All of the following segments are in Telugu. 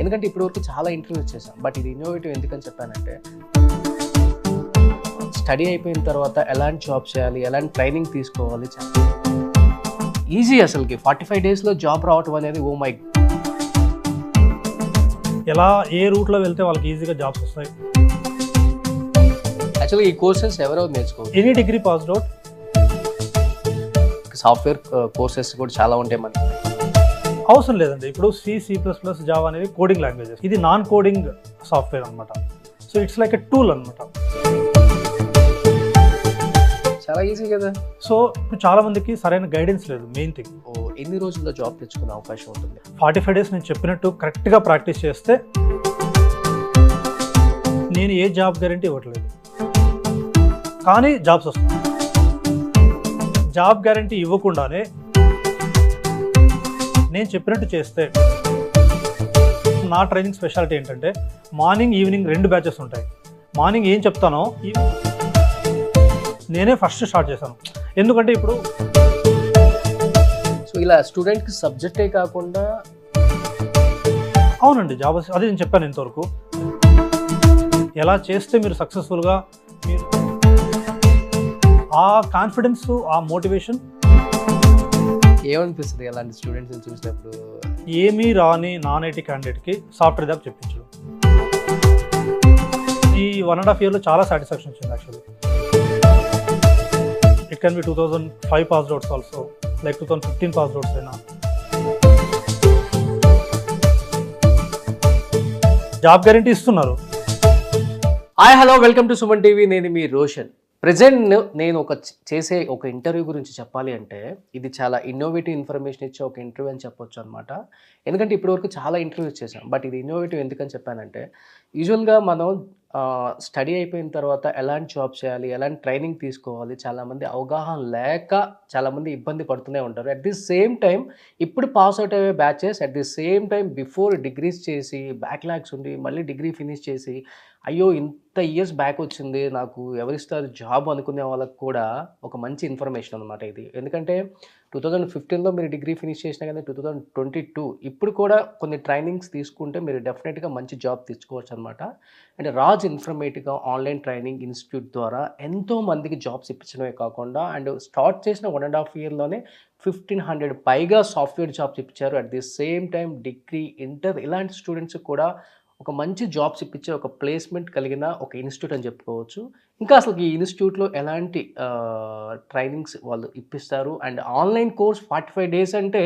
ఎందుకంటే ఇప్పటివరకు చాలా ఇంటర్వ్యూస్ చేశాం. బట్ ఇది ఇన్నోవేటివ్ ఎందుకని చెప్పానంటే స్టడీ అయిపోయిన తర్వాత ఎలాంటి జాబ్ చేయాలి ఎలాంటి ట్రైనింగ్ తీసుకోవాలి ఈజీ అసలుకి. ఫార్టీ ఫైవ్ డేస్లో జాబ్ రావటం అనేది oh ఓ మై ఎలా ఏ రూట్లో వెళ్తే వాళ్ళకి ఈజీగా జాబ్స్ వస్తాయి? యాక్చువల్గా ఈ కోర్సెస్ ఎవరో నేర్చుకోవచ్చు. Any degree passed out software courses కూడా చాలా ఉంటాయి మనకి. అవసరం లేదండి. ఇప్పుడు C C plus plus Java అనేవి కోడింగ్ లాంగ్వేజెస్ ఇది నాన్ కోడింగ్ సాఫ్ట్వేర్ అనమాట so it's like a tool అనమాట చాలా ఈజీ కదా. సో ఇప్పుడు చాలా మందికి సరైన గైడెన్స్ లేదు మెయిన్ థింగ్ ఓ ఎన్ని రోజుల్లో జాబ్ తెచ్చుకునే అవకాశం ఉంటుంది? ఫార్టీ ఫైవ్ డేస్ నేను చెప్పినట్టు కరెక్ట్గా ప్రాక్టీస్ చేస్తే నేను ఏ జాబ్ గ్యారంటీ ఇవ్వట్లేదు. కానీ జాబ్స్ వస్తాయి. జాబ్ గ్యారంటీ ఇవ్వకుండానే నేను చెప్పినట్టు చేస్తే నా ట్రైనింగ్ స్పెషాలిటీ ఏంటంటే మార్నింగ్ ఈవినింగ్ రెండు బ్యాచెస్ ఉంటాయి. మార్నింగ్ ఏం చెప్తానో నేనే ఫస్ట్ స్టార్ట్ చేశాను. ఎందుకంటే ఇప్పుడు సో ఇలా స్టూడెంట్కి సబ్జెక్టే కాకుండా అవునండి జాబ్ అదే నేను చెప్పాను ఇంతవరకు. ఎలా చేస్తే మీరు సక్సెస్ఫుల్గా మీరు ఆ కాన్ఫిడెన్స్ ఆ మోటివేషన్ ఏమనిపిస్తుంది అలాంటి స్టూడెంట్స్ని చూసినప్పుడు? ఏమీ రాని నాన్ ఐటీ క్యాండిడేట్కి సాఫ్ట్వేర్ జాబ్ చెప్పించడం. ఈ వన్ అండ్ హాఫ్ ఇయర్లో చాలా సాటిస్ఫాక్షన్ వచ్చింది actually it can be two thousand five pass outs also like two thousand fifteen pass outs అయినా. జాబ్ గ్యారంటీ ఇస్తున్నారు. Hi hello welcome to Suman TV నేను మీ రోషన్. ప్రజెంట్ నేను ఒక చేసే ఒక ఇంటర్వ్యూ గురించి చెప్పాలి అంటే ఇది చాలా ఇన్నోవేటివ్ ఇన్ఫర్మేషన్ ఇచ్చే ఒక ఇంటర్వ్యూ అని చెప్పొచ్చు అనమాట ఎందుకంటే ఇప్పటివరకు చాలా ఇంటర్వ్యూస్ చేశాం. బట్ ఇది ఇన్నోవేటివ్ ఎందుకని చెప్పానంటే యూజువల్గా మనం స్టడీ అయిపోయిన తర్వాత ఎలాంటి జాబ్ చేయాలి ఎలాంటి ట్రైనింగ్ తీసుకోవాలి చాలామంది అవగాహన లేక చాలామంది ఇబ్బంది పడుతూనే ఉంటారు. అట్ ది సేమ్ టైం ఇప్పుడు పాస్ అవుట్ అయ్యే batches at the same time before degrees చేసి బ్యాక్లాగ్స్ ఉండి మళ్ళీ డిగ్రీ ఫినిష్ చేసి అయ్యో ఇంత ఇయర్స్ బ్యాక్ వచ్చింది నాకు ఎవరిస్తారు జాబ్ అనుకునే వాళ్ళకి కూడా ఒక మంచి ఇన్ఫర్మేషన్ అనమాట ఇది. ఎందుకంటే టూ థౌజండ్ ఫిఫ్టీన్లో మీరు డిగ్రీ ఫినిష్ చేసినా కానీ టూ థౌజండ్ ట్వంటీ టూ ఇప్పుడు కూడా కొన్ని ట్రైనింగ్స్ తీసుకుంటే మీరు డెఫినెట్గా మంచి జాబ్ తెచ్చుకోవచ్చు అనమాట అండ్ రాజ్ ఇన్ఫర్మేటివ్గా ఆన్లైన్ ట్రైనింగ్ ఇన్స్టిట్యూట్ ద్వారా ఎంతో మందికి జాబ్స్ ఇప్పించడమే కాకుండా అండ్ స్టార్ట్ చేసిన వన్ అండ్ హాఫ్ ఇయర్లోనే ఫిఫ్టీన్ హండ్రెడ్ పైగా సాఫ్ట్వేర్ జాబ్స్ ఇప్పించారు. At the same time degree inter ఇలాంటి స్టూడెంట్స్ కూడా ఒక మంచి జాబ్స్ ఇప్పించే ఒక ప్లేస్మెంట్ కలిగిన ఒక ఇన్స్టిట్యూట్ అని చెప్పుకోవచ్చు. ఇంకా అసలు ఈ ఇన్స్టిట్యూట్లో ఎలాంటి ట్రైనింగ్స్ వాళ్ళు ఇప్పిస్తారు? And online course forty five days అంటే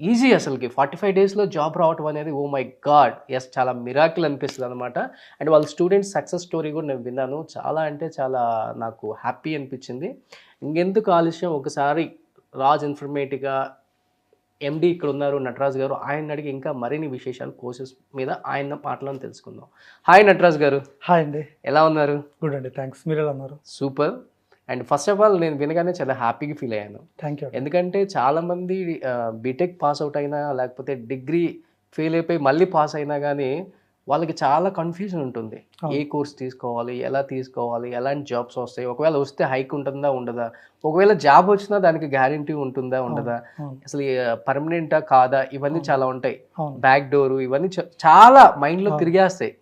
ఈజీ అసలుకి. ఫార్టీ ఫైవ్ డేస్లో జాబ్ రావటం అనేది ఓ మై గాడ్ ఎస్ చాలా మిరాకిల్ అనిపిస్తుంది అనమాట అండ్ వాళ్ళ స్టూడెంట్స్ సక్సెస్ స్టోరీ కూడా నేను విన్నాను. చాలా అంటే చాలా నాకు హ్యాపీ అనిపించింది. ఇంకెందుకు ఆలస్యం? ఒకసారి రాజ్ ఇన్ఫర్మేటివ్గా ఎండి ఇక్కడ ఉన్నారు నటరాజ్ గారు. ఆయన అడిగి ఇంకా మరిన్ని విశేషాలు కోర్సెస్ మీద ఆయన మాటలను తెలుసుకుందాం. హాయ్ నటరాజ్ గారు. హాయ్ అండి. ఎలా ఉన్నారు? గుడ్ అండి థ్యాంక్స్ మీరు ఎలా ఉన్నారు? Super and first of all నేను వినగానే చాలా హ్యాపీగా ఫీల్ అయ్యాను. థ్యాంక్ యూ ఎందుకంటే చాలామంది బీటెక్ పాస్ అవుట్ అయినా లేకపోతే డిగ్రీ ఫెయిల్ అయిపోయి మళ్ళీ పాస్ అయినా కానీ వాళ్ళకి చాలా కన్ఫ్యూజన్ ఉంటుంది. ఏ కోర్స్ తీసుకోవాలి? ఎలా తీసుకోవాలి? ఎలాంటి జాబ్స్ వస్తాయి? ఒకవేళ వస్తే హైక్ ఉంటుందా? ఉండదా? ఒకవేళ జాబ్ వచ్చినా దానికి గ్యారంటీ ఉంటుందా? ఉండదా? అసలు పర్మనెంటా కాదా? ఇవన్నీ చాలా ఉంటాయి. బ్యాక్ డోర్ ఇవన్నీ చాలా మైండ్లో. తిరిగేస్తాయి.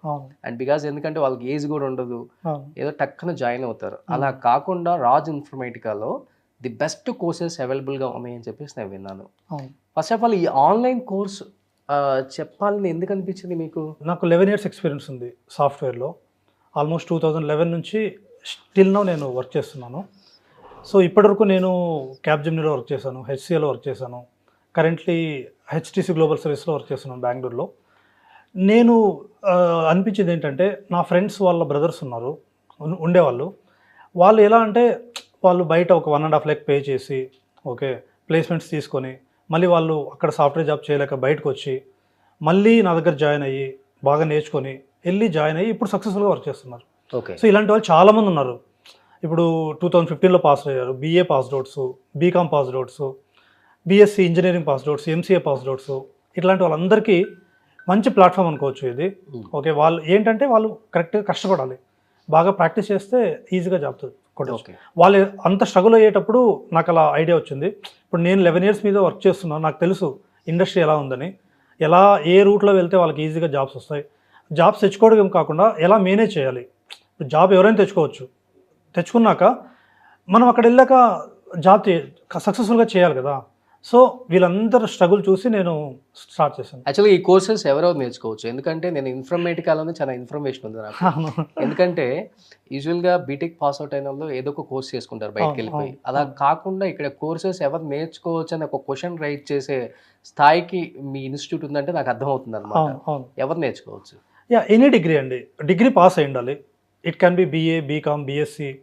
అండ్ బికాస్ ఎందుకంటే వాళ్ళకి ఏజ్ కూడా ఉండదు. ఏదో టక్కున జాయిన్ అవుతారు. అలా కాకుండా రాజ్ ఇన్ఫర్మేటికాలో ది బెస్ట్ కోర్సెస్ అవైలబుల్గా ఉన్నాయని చెప్పేసి నేను విన్నాను. ఫస్ట్ ఆఫ్ ఆల్ ఈ ఆన్లైన్ కోర్స్ చెప్పాలని ఎందుకు అనిపించింది మీకు? నాకు లెవెన్ ఇయర్స్ ఎక్స్పీరియన్స్ ఉంది సాఫ్ట్వేర్లో. ఆల్మోస్ట్ టూ థౌజండ్ లెవెన్ నుంచి స్టిల్ నో నేను వర్క్ చేస్తున్నాను. సో ఇప్పటివరకు నేను క్యాబ్ జెమ్నీలో వర్క్ చేశాను. హెచ్సిఏలో వర్క్ చేశాను కరెంట్లీ హెచ్టీసీ గ్లోబల్ సర్వీస్లో వర్క్ చేస్తున్నాను బెంగళూరులో నేను అనిపించింది ఏంటంటే నా ఫ్రెండ్స్ వాళ్ళ బ్రదర్స్ ఉన్నారు ఉండేవాళ్ళు. వాళ్ళు ఎలా అంటే వాళ్ళు బయట ఒక one and half lakh pay చేసి ఓకే ప్లేస్మెంట్స్ తీసుకొని మళ్ళీ వాళ్ళు అక్కడ సాఫ్ట్వేర్ జాబ్ చేయలేక బయటకు వచ్చి మళ్ళీ నా దగ్గర జాయిన్ అయ్యి బాగా నేర్చుకొని వెళ్ళి జాయిన్ అయ్యి ఇప్పుడు సక్సెస్ఫుల్గా వర్క్ చేస్తున్నారు. ఓకే. సో ఇలాంటి వాళ్ళు చాలామంది ఉన్నారు. ఇప్పుడు టూ థౌజండ్ ఫిఫ్టీన్లో పాస్ అయ్యారు. BA passed outs BCom passed outs BSc engineering passed outs MCA passed outs ఇట్లాంటి వాళ్ళందరికీ మంచి ప్లాట్ఫామ్ అనుకోవచ్చు ఇది. ఓకే వాళ్ళు ఏంటంటే వాళ్ళు కరెక్ట్గా కష్టపడాలి. బాగా ప్రాక్టీస్ చేస్తే ఈజీగా జాబ్ కొట్టచ్చు. ఓకే. వాళ్ళు అంత స్ట్రగుల్ అయ్యేటప్పుడు నాకు అలా ఐడియా వచ్చింది. ఇప్పుడు నేను లెవెన్ ఇయర్స్ మీద వర్క్ చేస్తున్నాను. నాకు తెలుసు ఇండస్ట్రీ ఎలా ఉందని. ఎలా ఏ రూట్లో వెళ్తే వాళ్ళకి ఈజీగా జాబ్స్ వస్తాయి. జాబ్స్ తెచ్చుకోవడం కాకుండా ఎలా మేనేజ్ చేయాలి? ఇప్పుడు జాబ్ ఎవరైనా తెచ్చుకోవచ్చు. తెచ్చుకున్నాక మనం అక్కడ వెళ్ళాక జాబ్ సక్సెస్ఫుల్గా చేయాలి కదా. సో వీళ్ళందరూ స్ట్రగుల్ చూసి నేను స్టార్ట్ చేశాను. యాక్చువల్గా ఈ కోర్సెస్ ఎవరెవరు నేర్చుకోవచ్చు. ఎందుకంటే నేను ఇన్ఫర్మేటికాలోనే చాలా ఇన్ఫర్మేషన్ ఉంది నాకు. ఎందుకంటే యూజువల్గా బీటెక్ పాస్ అవుట్ అయిన వాళ్ళు ఏదో ఒక కోర్స్ చేసుకుంటారు బయటకు వెళ్ళిపోయి. అలా. కాకుండా ఇక్కడ కోర్సెస్ ఎవరు నేర్చుకోవచ్చు అని ఒక క్వశ్చన్ రైట్ చేసే స్థాయికి మీ ఇన్స్టిట్యూట్ ఉందంటే నాకు అర్థమవుతుంది అనమాట అవును అవును. ఎవరు నేర్చుకోవచ్చు? యా ఎనీ డిగ్రీ అండి. డిగ్రీ పాస్ అయి ఉండాలి. It can be BA BCom BSc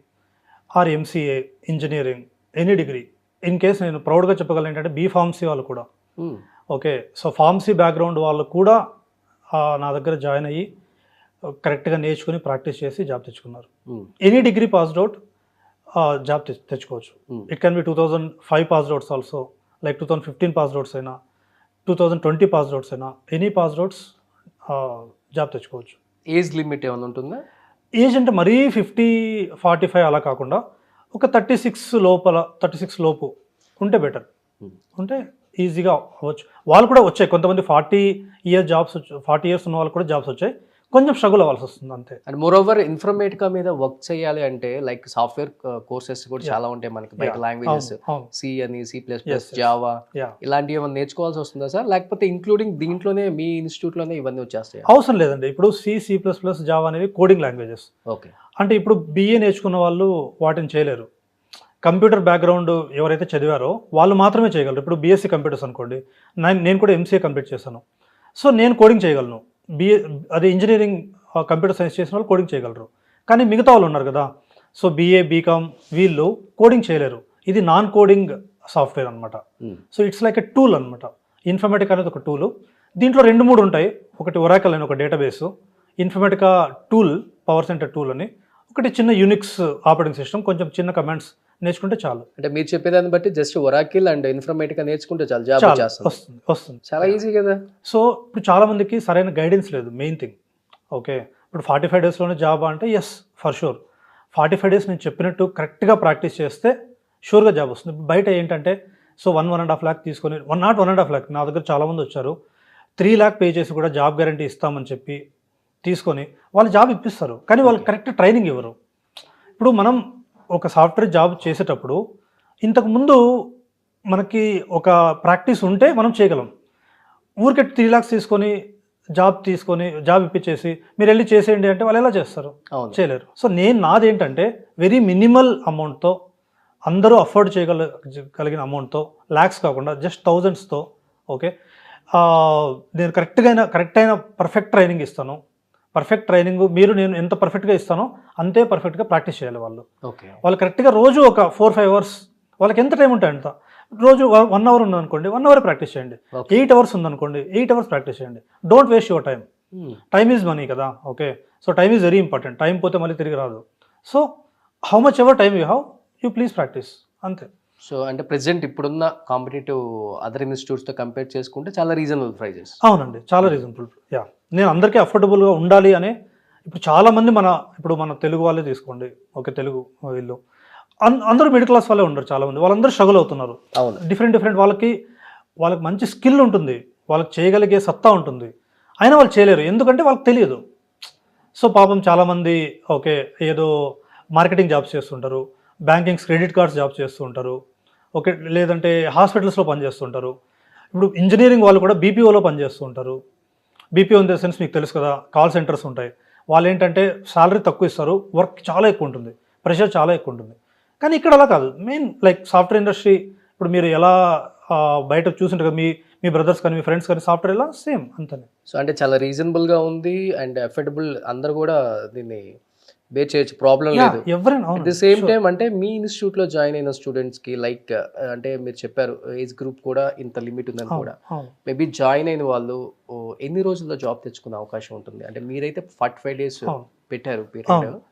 or MCA engineering any degree. In case నేను ప్రౌడ్గా చెప్పగలను ఏంటంటే బీ ఫార్మసీ వాళ్ళు కూడా Hmm. Okay so pharmacy background వాళ్ళు కూడా నా దగ్గర జాయిన్ అయ్యి కరెక్ట్గా నేర్చుకుని ప్రాక్టీస్ చేసి జాబ్ తెచ్చుకున్నారు Hmm. Any degree passed out job తెచ్చుకోవచ్చు. It can be two thousand five passed outs also like two thousand fifteen passed outs అయినా two thousand twenty passed outs అయినా ఎనీ పాస్డ్ అవుట్స్ జాబ్ తెచ్చుకోవచ్చు ఏజ్ లిమిట్ ఏమైనా ఉంటుందా ఏజ్ అంటే మరీ ఫిఫ్టీ ఫార్టీ ఫైవ్ అలా కాకుండా ఒక థర్టీ సిక్స్ లోపల థర్టీ సిక్స్ లోపు ఉంటే బెటర్ Hmm. ఉంటే ఈజీగా అవ్వచ్చు. వాళ్ళు కూడా వచ్చాయి. కొంతమంది forty year jobs forty years ఉన్న వాళ్ళు కూడా జాబ్స్ వచ్చాయి. కొంచెం స్ట్రగుల్ అవ్వాల్సి వస్తుంది అంతే. అండ్ మోర్ ఓవర్ ఇన్ఫర్మేటికా మీద వర్క్ చేయాలి అంటే లైక్ సాఫ్ట్వేర్ కోర్సెస్ కూడా. చాలా ఉంటాయి మనకి బయట. లాంగ్వేజెస్ సి అని సి ప్లస్ ప్లస్. జావా ఇలాంటివి ఏమైనా నేర్చుకోవాల్సి వస్తుందా సార్ లేకపోతే ఇంక్లూడింగ్ దీంట్లోనే మీ ఇన్స్టిట్యూట్లోనే ఇవన్నీ వచ్చేస్తాయి? అవసరం లేదండి. ఇప్పుడు C C plus plus Java అనేవి కోడింగ్ లాంగ్వేజెస్ ఓకే అంటే ఇప్పుడు బిఏ నేర్చుకున్న వాళ్ళు వాటిని చేయలేరు. కంప్యూటర్ బ్యాక్గ్రౌండ్ ఎవరైతే చదివారో వాళ్ళు మాత్రమే చేయగలరు. ఇప్పుడు బీఎస్సీ కంప్యూటర్స్ అనుకోండి. నేను నేను కూడా ఎంసీఏ కంప్లీట్ చేశాను. సో నేను కోడింగ్ చేయగలను. బిఏ అదే ఇంజనీరింగ్ కంప్యూటర్ సైన్స్ చేసిన వాళ్ళు కోడింగ్ చేయగలరు. కానీ మిగతా వాళ్ళు ఉన్నారు కదా. సో బీఏ బీకామ్ వీళ్ళు కోడింగ్ చేయలేరు. ఇది నాన్ కోడింగ్ సాఫ్ట్వేర్ అనమాట so it's like a tool అనమాట ఇన్ఫర్మేటిక్ అనేది ఒక టూల్ దీంట్లో రెండు మూడు ఉంటాయి. ఒకటి ఒరాకల్ అని ఒక database Informatica tool power center tool అని. ఒకటి చిన్న యూనిక్స్ ఆపరేటింగ్ సిస్టమ్ కొంచెం చిన్న కమాండ్స్ నేర్చుకుంటే చాలు. అంటే మీరు చెప్పేదాన్ని బట్టి జస్ట్ ఒరాకిల్ అండ్ ఇన్ఫర్మేటికా నేర్చుకుంటే చాలు జాబ్ వస్తుంది వస్తుంది. చాలా ఈజీ కదా. సో ఇప్పుడు చాలా మందికి సరైన గైడెన్స్ లేదు మెయిన్ థింగ్. ఓకే ఇప్పుడు ఫార్టీ ఫైవ్ డేస్లోనే జాబ్ అంటే yes for sure forty five days నేను చెప్పినట్టు కరెక్ట్గా ప్రాక్టీస్ చేస్తే షూర్గా జాబ్ వస్తుంది. బయట ఏంటంటే so one one and half lakh తీసుకొని one not one and half lakh నా దగ్గర చాలామంది వచ్చారు. త్రీ ల్యాక్ పే చేసి కూడా జాబ్ గ్యారంటీ ఇస్తామని చెప్పి తీసుకొని వాళ్ళు జాబ్ ఇప్పిస్తారు. కానీ వాళ్ళు. కరెక్ట్ ట్రైనింగ్ ఇవ్వరు. ఇప్పుడు మనం ఒక సాఫ్ట్వేర్ జాబ్ చేసేటప్పుడు ఇంతకు ముందు మనకి ఒక ప్రాక్టీస్ ఉంటే మనం చేయగలం. ఊరికే త్రీ లాక్స్ తీసుకొని జాబ్ తీసుకొని జాబ్ ఇప్పించేసి మీరు వెళ్ళి చేసేయండి అంటే వాళ్ళు ఎలా చేస్తారు? చేయలేరు. సో నేను నాది ఏంటంటే వెరీ మినిమల్ అమౌంట్తో అందరూ అఫోర్డ్ చేయగల కలిగిన అమౌంట్తో ల్యాక్స్ కాకుండా జస్ట్ థౌజండ్స్తో ఓకే నేను కరెక్ట్గా అయినా కరెక్ట్ అయిన పర్ఫెక్ట్ ట్రైనింగ్ ఇస్తాను. పర్ఫెక్ట్ ట్రైనింగ్ మీరు నేను ఎంత పర్ఫెక్ట్గా ఇస్తానో అంతే పర్ఫెక్ట్గా ప్రాక్టీస్ చేయాలి వాళ్ళు. ఓకే. వాళ్ళు కరెక్ట్గా రోజు ఒక ఫోర్ ఫైవ్ అవర్స్ వాళ్ళకి ఎంత టైం ఉంటే అంత? రోజు వన్ అవర్ ఉందనుకోండి వన్ అవర్ ప్రాక్టీస్ చేయండి. ఎయిట్ అవర్స్ ఉందనుకోండి ఎయిట్ అవర్స్ ప్రాక్టీస్ చేయండి. Don't waste your time time is money కదా okay so time is very important time పోతే మళ్ళీ తిరిగి రాదు. So how much ever time you have you please practice అంతే. సో అంటే ప్రెసెంట్ ఇప్పుడున్న కాంపిటేటివ్ అదర్ ఇన్స్టిట్యూట్స్తో కంపేర్ చేసుకుంటే చాలా రీజనబుల్ ప్రైజెస్ అవునండి. చాలా రీజనబుల్ యా నేను అందరికీ అఫోర్డబుల్గా ఉండాలి అనే ఇప్పుడు చాలామంది మన ఇప్పుడు మన తెలుగు వాళ్ళే తీసుకోండి. ఓకే తెలుగు వీళ్ళు. అందరూ మిడిల్ క్లాస్ వాళ్ళే ఉండరు చాలామంది. వాళ్ళందరూ స్ట్రగుల్ అవుతున్నారు. డిఫరెంట్ డిఫరెంట్ వాళ్ళకి వాళ్ళకి మంచి స్కిల్ ఉంటుంది. వాళ్ళకి చేయగలిగే సత్తా ఉంటుంది. అయినా వాళ్ళు చేయలేరు. ఎందుకంటే వాళ్ళకి తెలియదు. సో పాపం చాలామంది ఓకే ఏదో మార్కెటింగ్ జాబ్స్ చేస్తుంటారు. బ్యాంకింగ్స్ క్రెడిట్ కార్డ్స్ జాబ్స్ చేస్తూ ఉంటారు ఓకే లేదంటే హాస్పిటల్స్లో పనిచేస్తుంటారు. ఇప్పుడు ఇంజనీరింగ్ వాళ్ళు కూడా బీపీఓలో పనిచేస్తూ ఉంటారు బీపీఓ ఇన్ ద సెన్స్ మీకు తెలుసు కదా కాల్ సెంటర్స్ ఉంటాయి. వాళ్ళు ఏంటంటే శాలరీ తక్కువ ఇస్తారు వర్క్ చాలా ఎక్కువ ఉంటుంది ప్రెషర్ చాలా ఎక్కువ ఉంటుంది. కానీ ఇక్కడ అలా కాదు. మెయిన్ లైక్ సాఫ్ట్వేర్ ఇండస్ట్రీ ఇప్పుడు మీరు ఎలా బయట చూసింటారు కదా మీ మీ బ్రదర్స్ కానీ మీ ఫ్రెండ్స్ కానీ సాఫ్ట్వేర్ ఎలా? సేమ్ అంతనే. సో అంటే చాలా రీజనబుల్గా ఉంది అండ్ అఫోర్డబుల్ అందరు కూడా దీన్ని బే చేయొచ్చు. ప్రాబ్లం లేదు. ఎవరైనా ది సేమ్ టైం అంటే మీ ఇన్స్టిట్యూట్లో జాయిన్ అయిన స్టూడెంట్స్కి లైక్ అంటే మీరు చెప్పారు ఏజ్ గ్రూప్ కూడా ఇంత లిమిట్ ఉందని కూడా. మేబీ జాయిన్ అయిన వాళ్ళు ఎన్ని రోజుల్లో జాబ్ తెచ్చుకునే అవకాశం ఉంటుంది? అంటే మీరైతే ఫార్టీ ఫైవ్ డేస్. పెట్టారు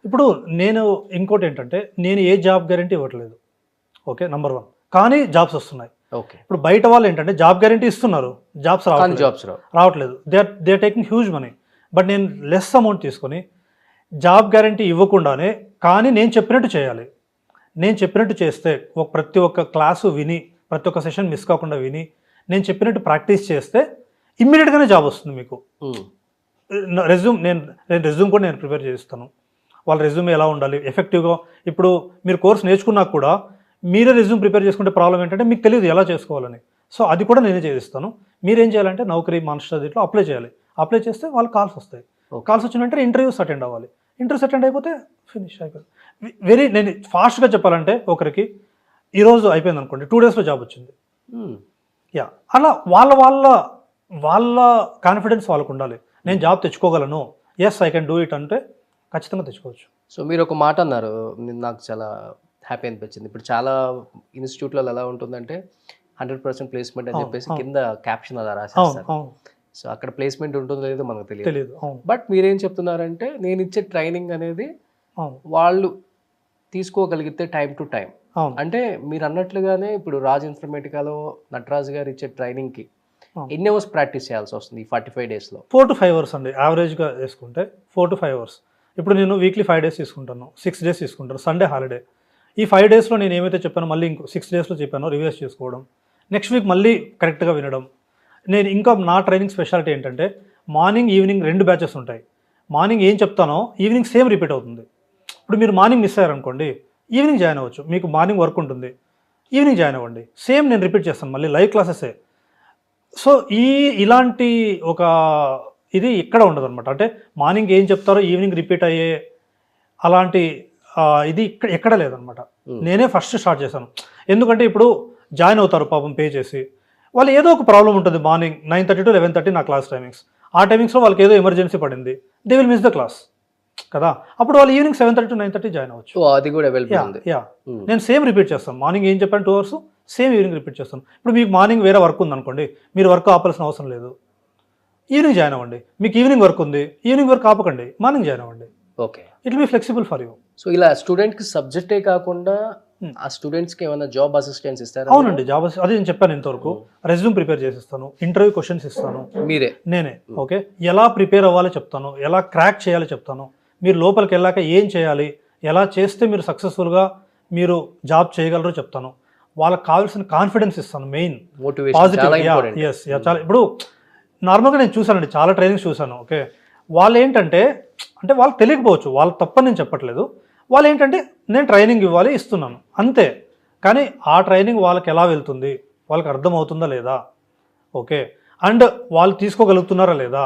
ఇప్పుడు నేను ఇంకోటి ఏంటంటే నేను ఏ జాబ్ గ్యారంటీ ఇవ్వట్లేదు. ఓకే నంబర్ వన్ కానీ జాబ్స్ వస్తున్నాయి. ఓకే ఇప్పుడు బయట వాళ్ళు ఏంటంటే జాబ్ గ్యారంటీ ఇస్తున్నారు. జాబ్స్ రావట్లేదు. జాబ్స్ రావు. రావట్లేదు. They are they are taking huge money but నేను లెస్ అమౌంట్ తీసుకొని జాబ్ గ్యారంటీ ఇవ్వకుండానే కానీ నేను చెప్పినట్టు చేయాలి. నేను చెప్పినట్టు చేస్తే ఒక ప్రతి ఒక్క క్లాసు విని ప్రతి ఒక్క సెషన్ మిస్ కాకుండా విని నేను చెప్పినట్టు ప్రాక్టీస్ చేస్తే ఇమ్మీడియట్గానే జాబ్ వస్తుంది మీకు. రెజ్యూమ్ నేను నేను రెజ్యూమ్ కూడా నేను ప్రిపేర్ చేస్తాను. వాళ్ళ రెజ్యూమ్ ఎలా ఉండాలి? ఎఫెక్టివ్గా ఇప్పుడు మీరు కోర్స్ నేర్చుకున్నా కూడా మీరే రెజ్యూమ్ ప్రిపేర్ చేసుకుంటే ప్రాబ్లం ఏంటంటే మీకు తెలియదు ఎలా చేసుకోవాలని. సో అది కూడా నేనే చేయిస్తాను మీరేం చేయాలంటే నౌకరీ మాన్స్టర్ దీంట్లో అప్లై చేయాలి. అప్లై చేస్తే వాళ్ళు కాల్స్ వస్తాయి. కాల్స్ వచ్చిన వెంటనే ఇంటర్వ్యూస్ అటెండ్ అవ్వాలి. ఇంటర్వ్యూస్ అటెండ్ అయిపోతే ఫినిష్ అయిపోయింది వెరీ నేను ఫాస్ట్గా చెప్పాలంటే ఒకరికి ఈరోజు అయిపోయింది అనుకోండి టూ డేస్లో జాబ్ వచ్చింది. ఉమ్, యా అలా వాళ్ళ వాళ్ళ వాళ్ళ కాన్ఫిడెన్స్ వాళ్ళకు ఉండాలి. నేను job తెచ్చుకోగలను yes I can do it అంటే ఖచ్చితంగా తెచ్చుకోవచ్చు. సో మీరు ఒక మాట అన్నారు నేను నాకు చాలా హ్యాపీ అనిపించింది. ఇప్పుడు చాలా ఇన్స్టిట్యూట్లలో ఎలా ఉంటుందంటే హండ్రెడ్ పర్సెంట్ ప్లేస్మెంట్ అని చెప్పేసి. కింద క్యాప్షన్ అలా రాసేస్తారు. సో అక్కడ ప్లేస్మెంట్ ఉంటుందో లేదో మనకు తెలియదు. తెలియదు బట్ మీరేం చెప్తున్నారంటే నేను ఇచ్చే ట్రైనింగ్ అనేది వాళ్ళు తీసుకోగలిగితే టైం టు టైం అంటే మీరు అన్నట్లుగానే ఇప్పుడు రాజ్ ఇన్ఫర్మేటికాలో నటరాజ్ గారు ఇచ్చే ట్రైనింగ్కి. ఎన్ని అవర్స్ ప్రాక్టీస్ చేయాల్సి వస్తుంది ఈ ఫార్టీ ఫైవ్ డేస్లో ఫోర్ టు ఫైవ్ అవర్స్ అండి. యావరేజ్గా వేసుకుంటే ఫోర్ టు ఫైవ్ అవర్స్ ఇప్పుడు నేను వీక్లీ ఫైవ్ డేస్ తీసుకుంటాను సిక్స్ డేస్ తీసుకుంటాను సండే హాలిడే ఈ ఫైవ్ డేస్లో నేను ఏమైతే చెప్పానో మళ్ళీ ఇంకో సిక్స్ డేస్లో చెప్పానో రివైజ్ చేసుకోవడం. నెక్స్ట్ వీక్ మళ్ళీ కరెక్ట్గా వినడం. నేను ఇంకా నా ట్రైనింగ్ స్పెషాలిటీ ఏంటంటే మార్నింగ్ ఈవినింగ్ రెండు బ్యాచెస్ ఉంటాయి. మార్నింగ్ ఏం చెప్తానో ఈవినింగ్ సేమ్ రిపీట్ అవుతుంది. ఇప్పుడు మీరు మార్నింగ్ మిస్ అయ్యారనుకోండి ఈవినింగ్ జాయిన్ అవ్వచ్చు. మీకు మార్నింగ్ వర్క్ ఉంటుంది. ఈవినింగ్ జాయిన్ అవ్వండి. సేమ్ నేను రిపీట్ చేస్తాను మళ్ళీ లైవ్ క్లాసెసే సో ఈ ఇలాంటి ఒక ఇది ఇక్కడ ఉండదు అనమాట అంటే మార్నింగ్ ఏం చెప్తారో ఈవినింగ్ రిపీట్ అయ్యే అలాంటి ఇది ఇక్కడ ఎక్కడ లేదనమాట Hmm. నేనే ఫస్ట్ స్టార్ట్ చేశాను. ఎందుకంటే ఇప్పుడు జాయిన్ అవుతారు పాపం పే చేసి. వాళ్ళు ఏదో ఒక ప్రాబ్లం ఉంటుంది morning nine thirty to eleven thirty నా క్లాస్ టైమింగ్స్. ఆ టైమింగ్స్లో వాళ్ళకి ఏదో ఎమర్జెన్సీ పడింది. They will miss the class కదా? అప్పుడు వాళ్ళు evening seven thirty to nine thirty join అవ్వచ్చు. అది కూడా యా ఉమ్, నేను సేమ్ రిపీట్ చేస్తాను. మార్నింగ్ ఏం చెప్పాను? Two hours same evening repeat చేస్తాను. ఇప్పుడు మీకు మార్నింగ్ వేరే వర్క్ ఉంది అనుకోండి మీరు వర్క్ ఆపాల్సిన అవసరం లేదు. ఈవినింగ్ జాయిన్ అవ్వండి. మీకు ఈవినింగ్ వర్క్ ఉంది. ఈవినింగ్ వర్క్ ఆపకండి. మార్నింగ్ జాయిన్ అవ్వండి. Okay it be flexible for you so ఇలా స్టూడెంట్కి సబ్జెక్టే కాకుండా Hmm. ఆ స్టూడెంట్స్కి ఏమైనా జాబ్ అసిస్టెన్స్ ఇస్తారా? అవునండి జాబ్ అదే నేను చెప్పాను ఇంతవరకు. రెజ్యూమ్ ప్రిపేర్ చేసిస్తాను ఇంటర్వ్యూ క్వశ్చన్స్ ఇస్తాను. మీరే. నేనే ఓకే ఎలా ప్రిపేర్ అవ్వాలో చెప్తాను ఎలా క్రాక్ చేయాలో చెప్తాను మీరు లోపలికి వెళ్ళాక ఏం చేయాలి ఎలా చేస్తే మీరు సక్సెస్ఫుల్గా మీరు జాబ్ చేయగలరో చెప్తాను. వాళ్ళకి కావాల్సిన కాన్ఫిడెన్స్ ఇస్తాను మెయిన్ పాజిటివ్ ఎస్ చాలా ఇప్పుడు నార్మల్గా నేను చూసానండి చాలా ట్రైనింగ్స్ చూసాను ఓకే వాళ్ళు ఏంటంటే అంటే వాళ్ళకి తెలియకపోవచ్చు వాళ్ళు తప్పని నేను చెప్పట్లేదు. వాళ్ళు ఏంటంటే నేను ట్రైనింగ్ ఇవ్వాలి ఇస్తున్నాను. అంతే. కానీ ఆ ట్రైనింగ్ వాళ్ళకి ఎలా వెళ్తుంది? వాళ్ళకి అర్థమవుతుందా లేదా? ఓకే. అండ్ వాళ్ళు తీసుకోగలుగుతున్నారా లేదా?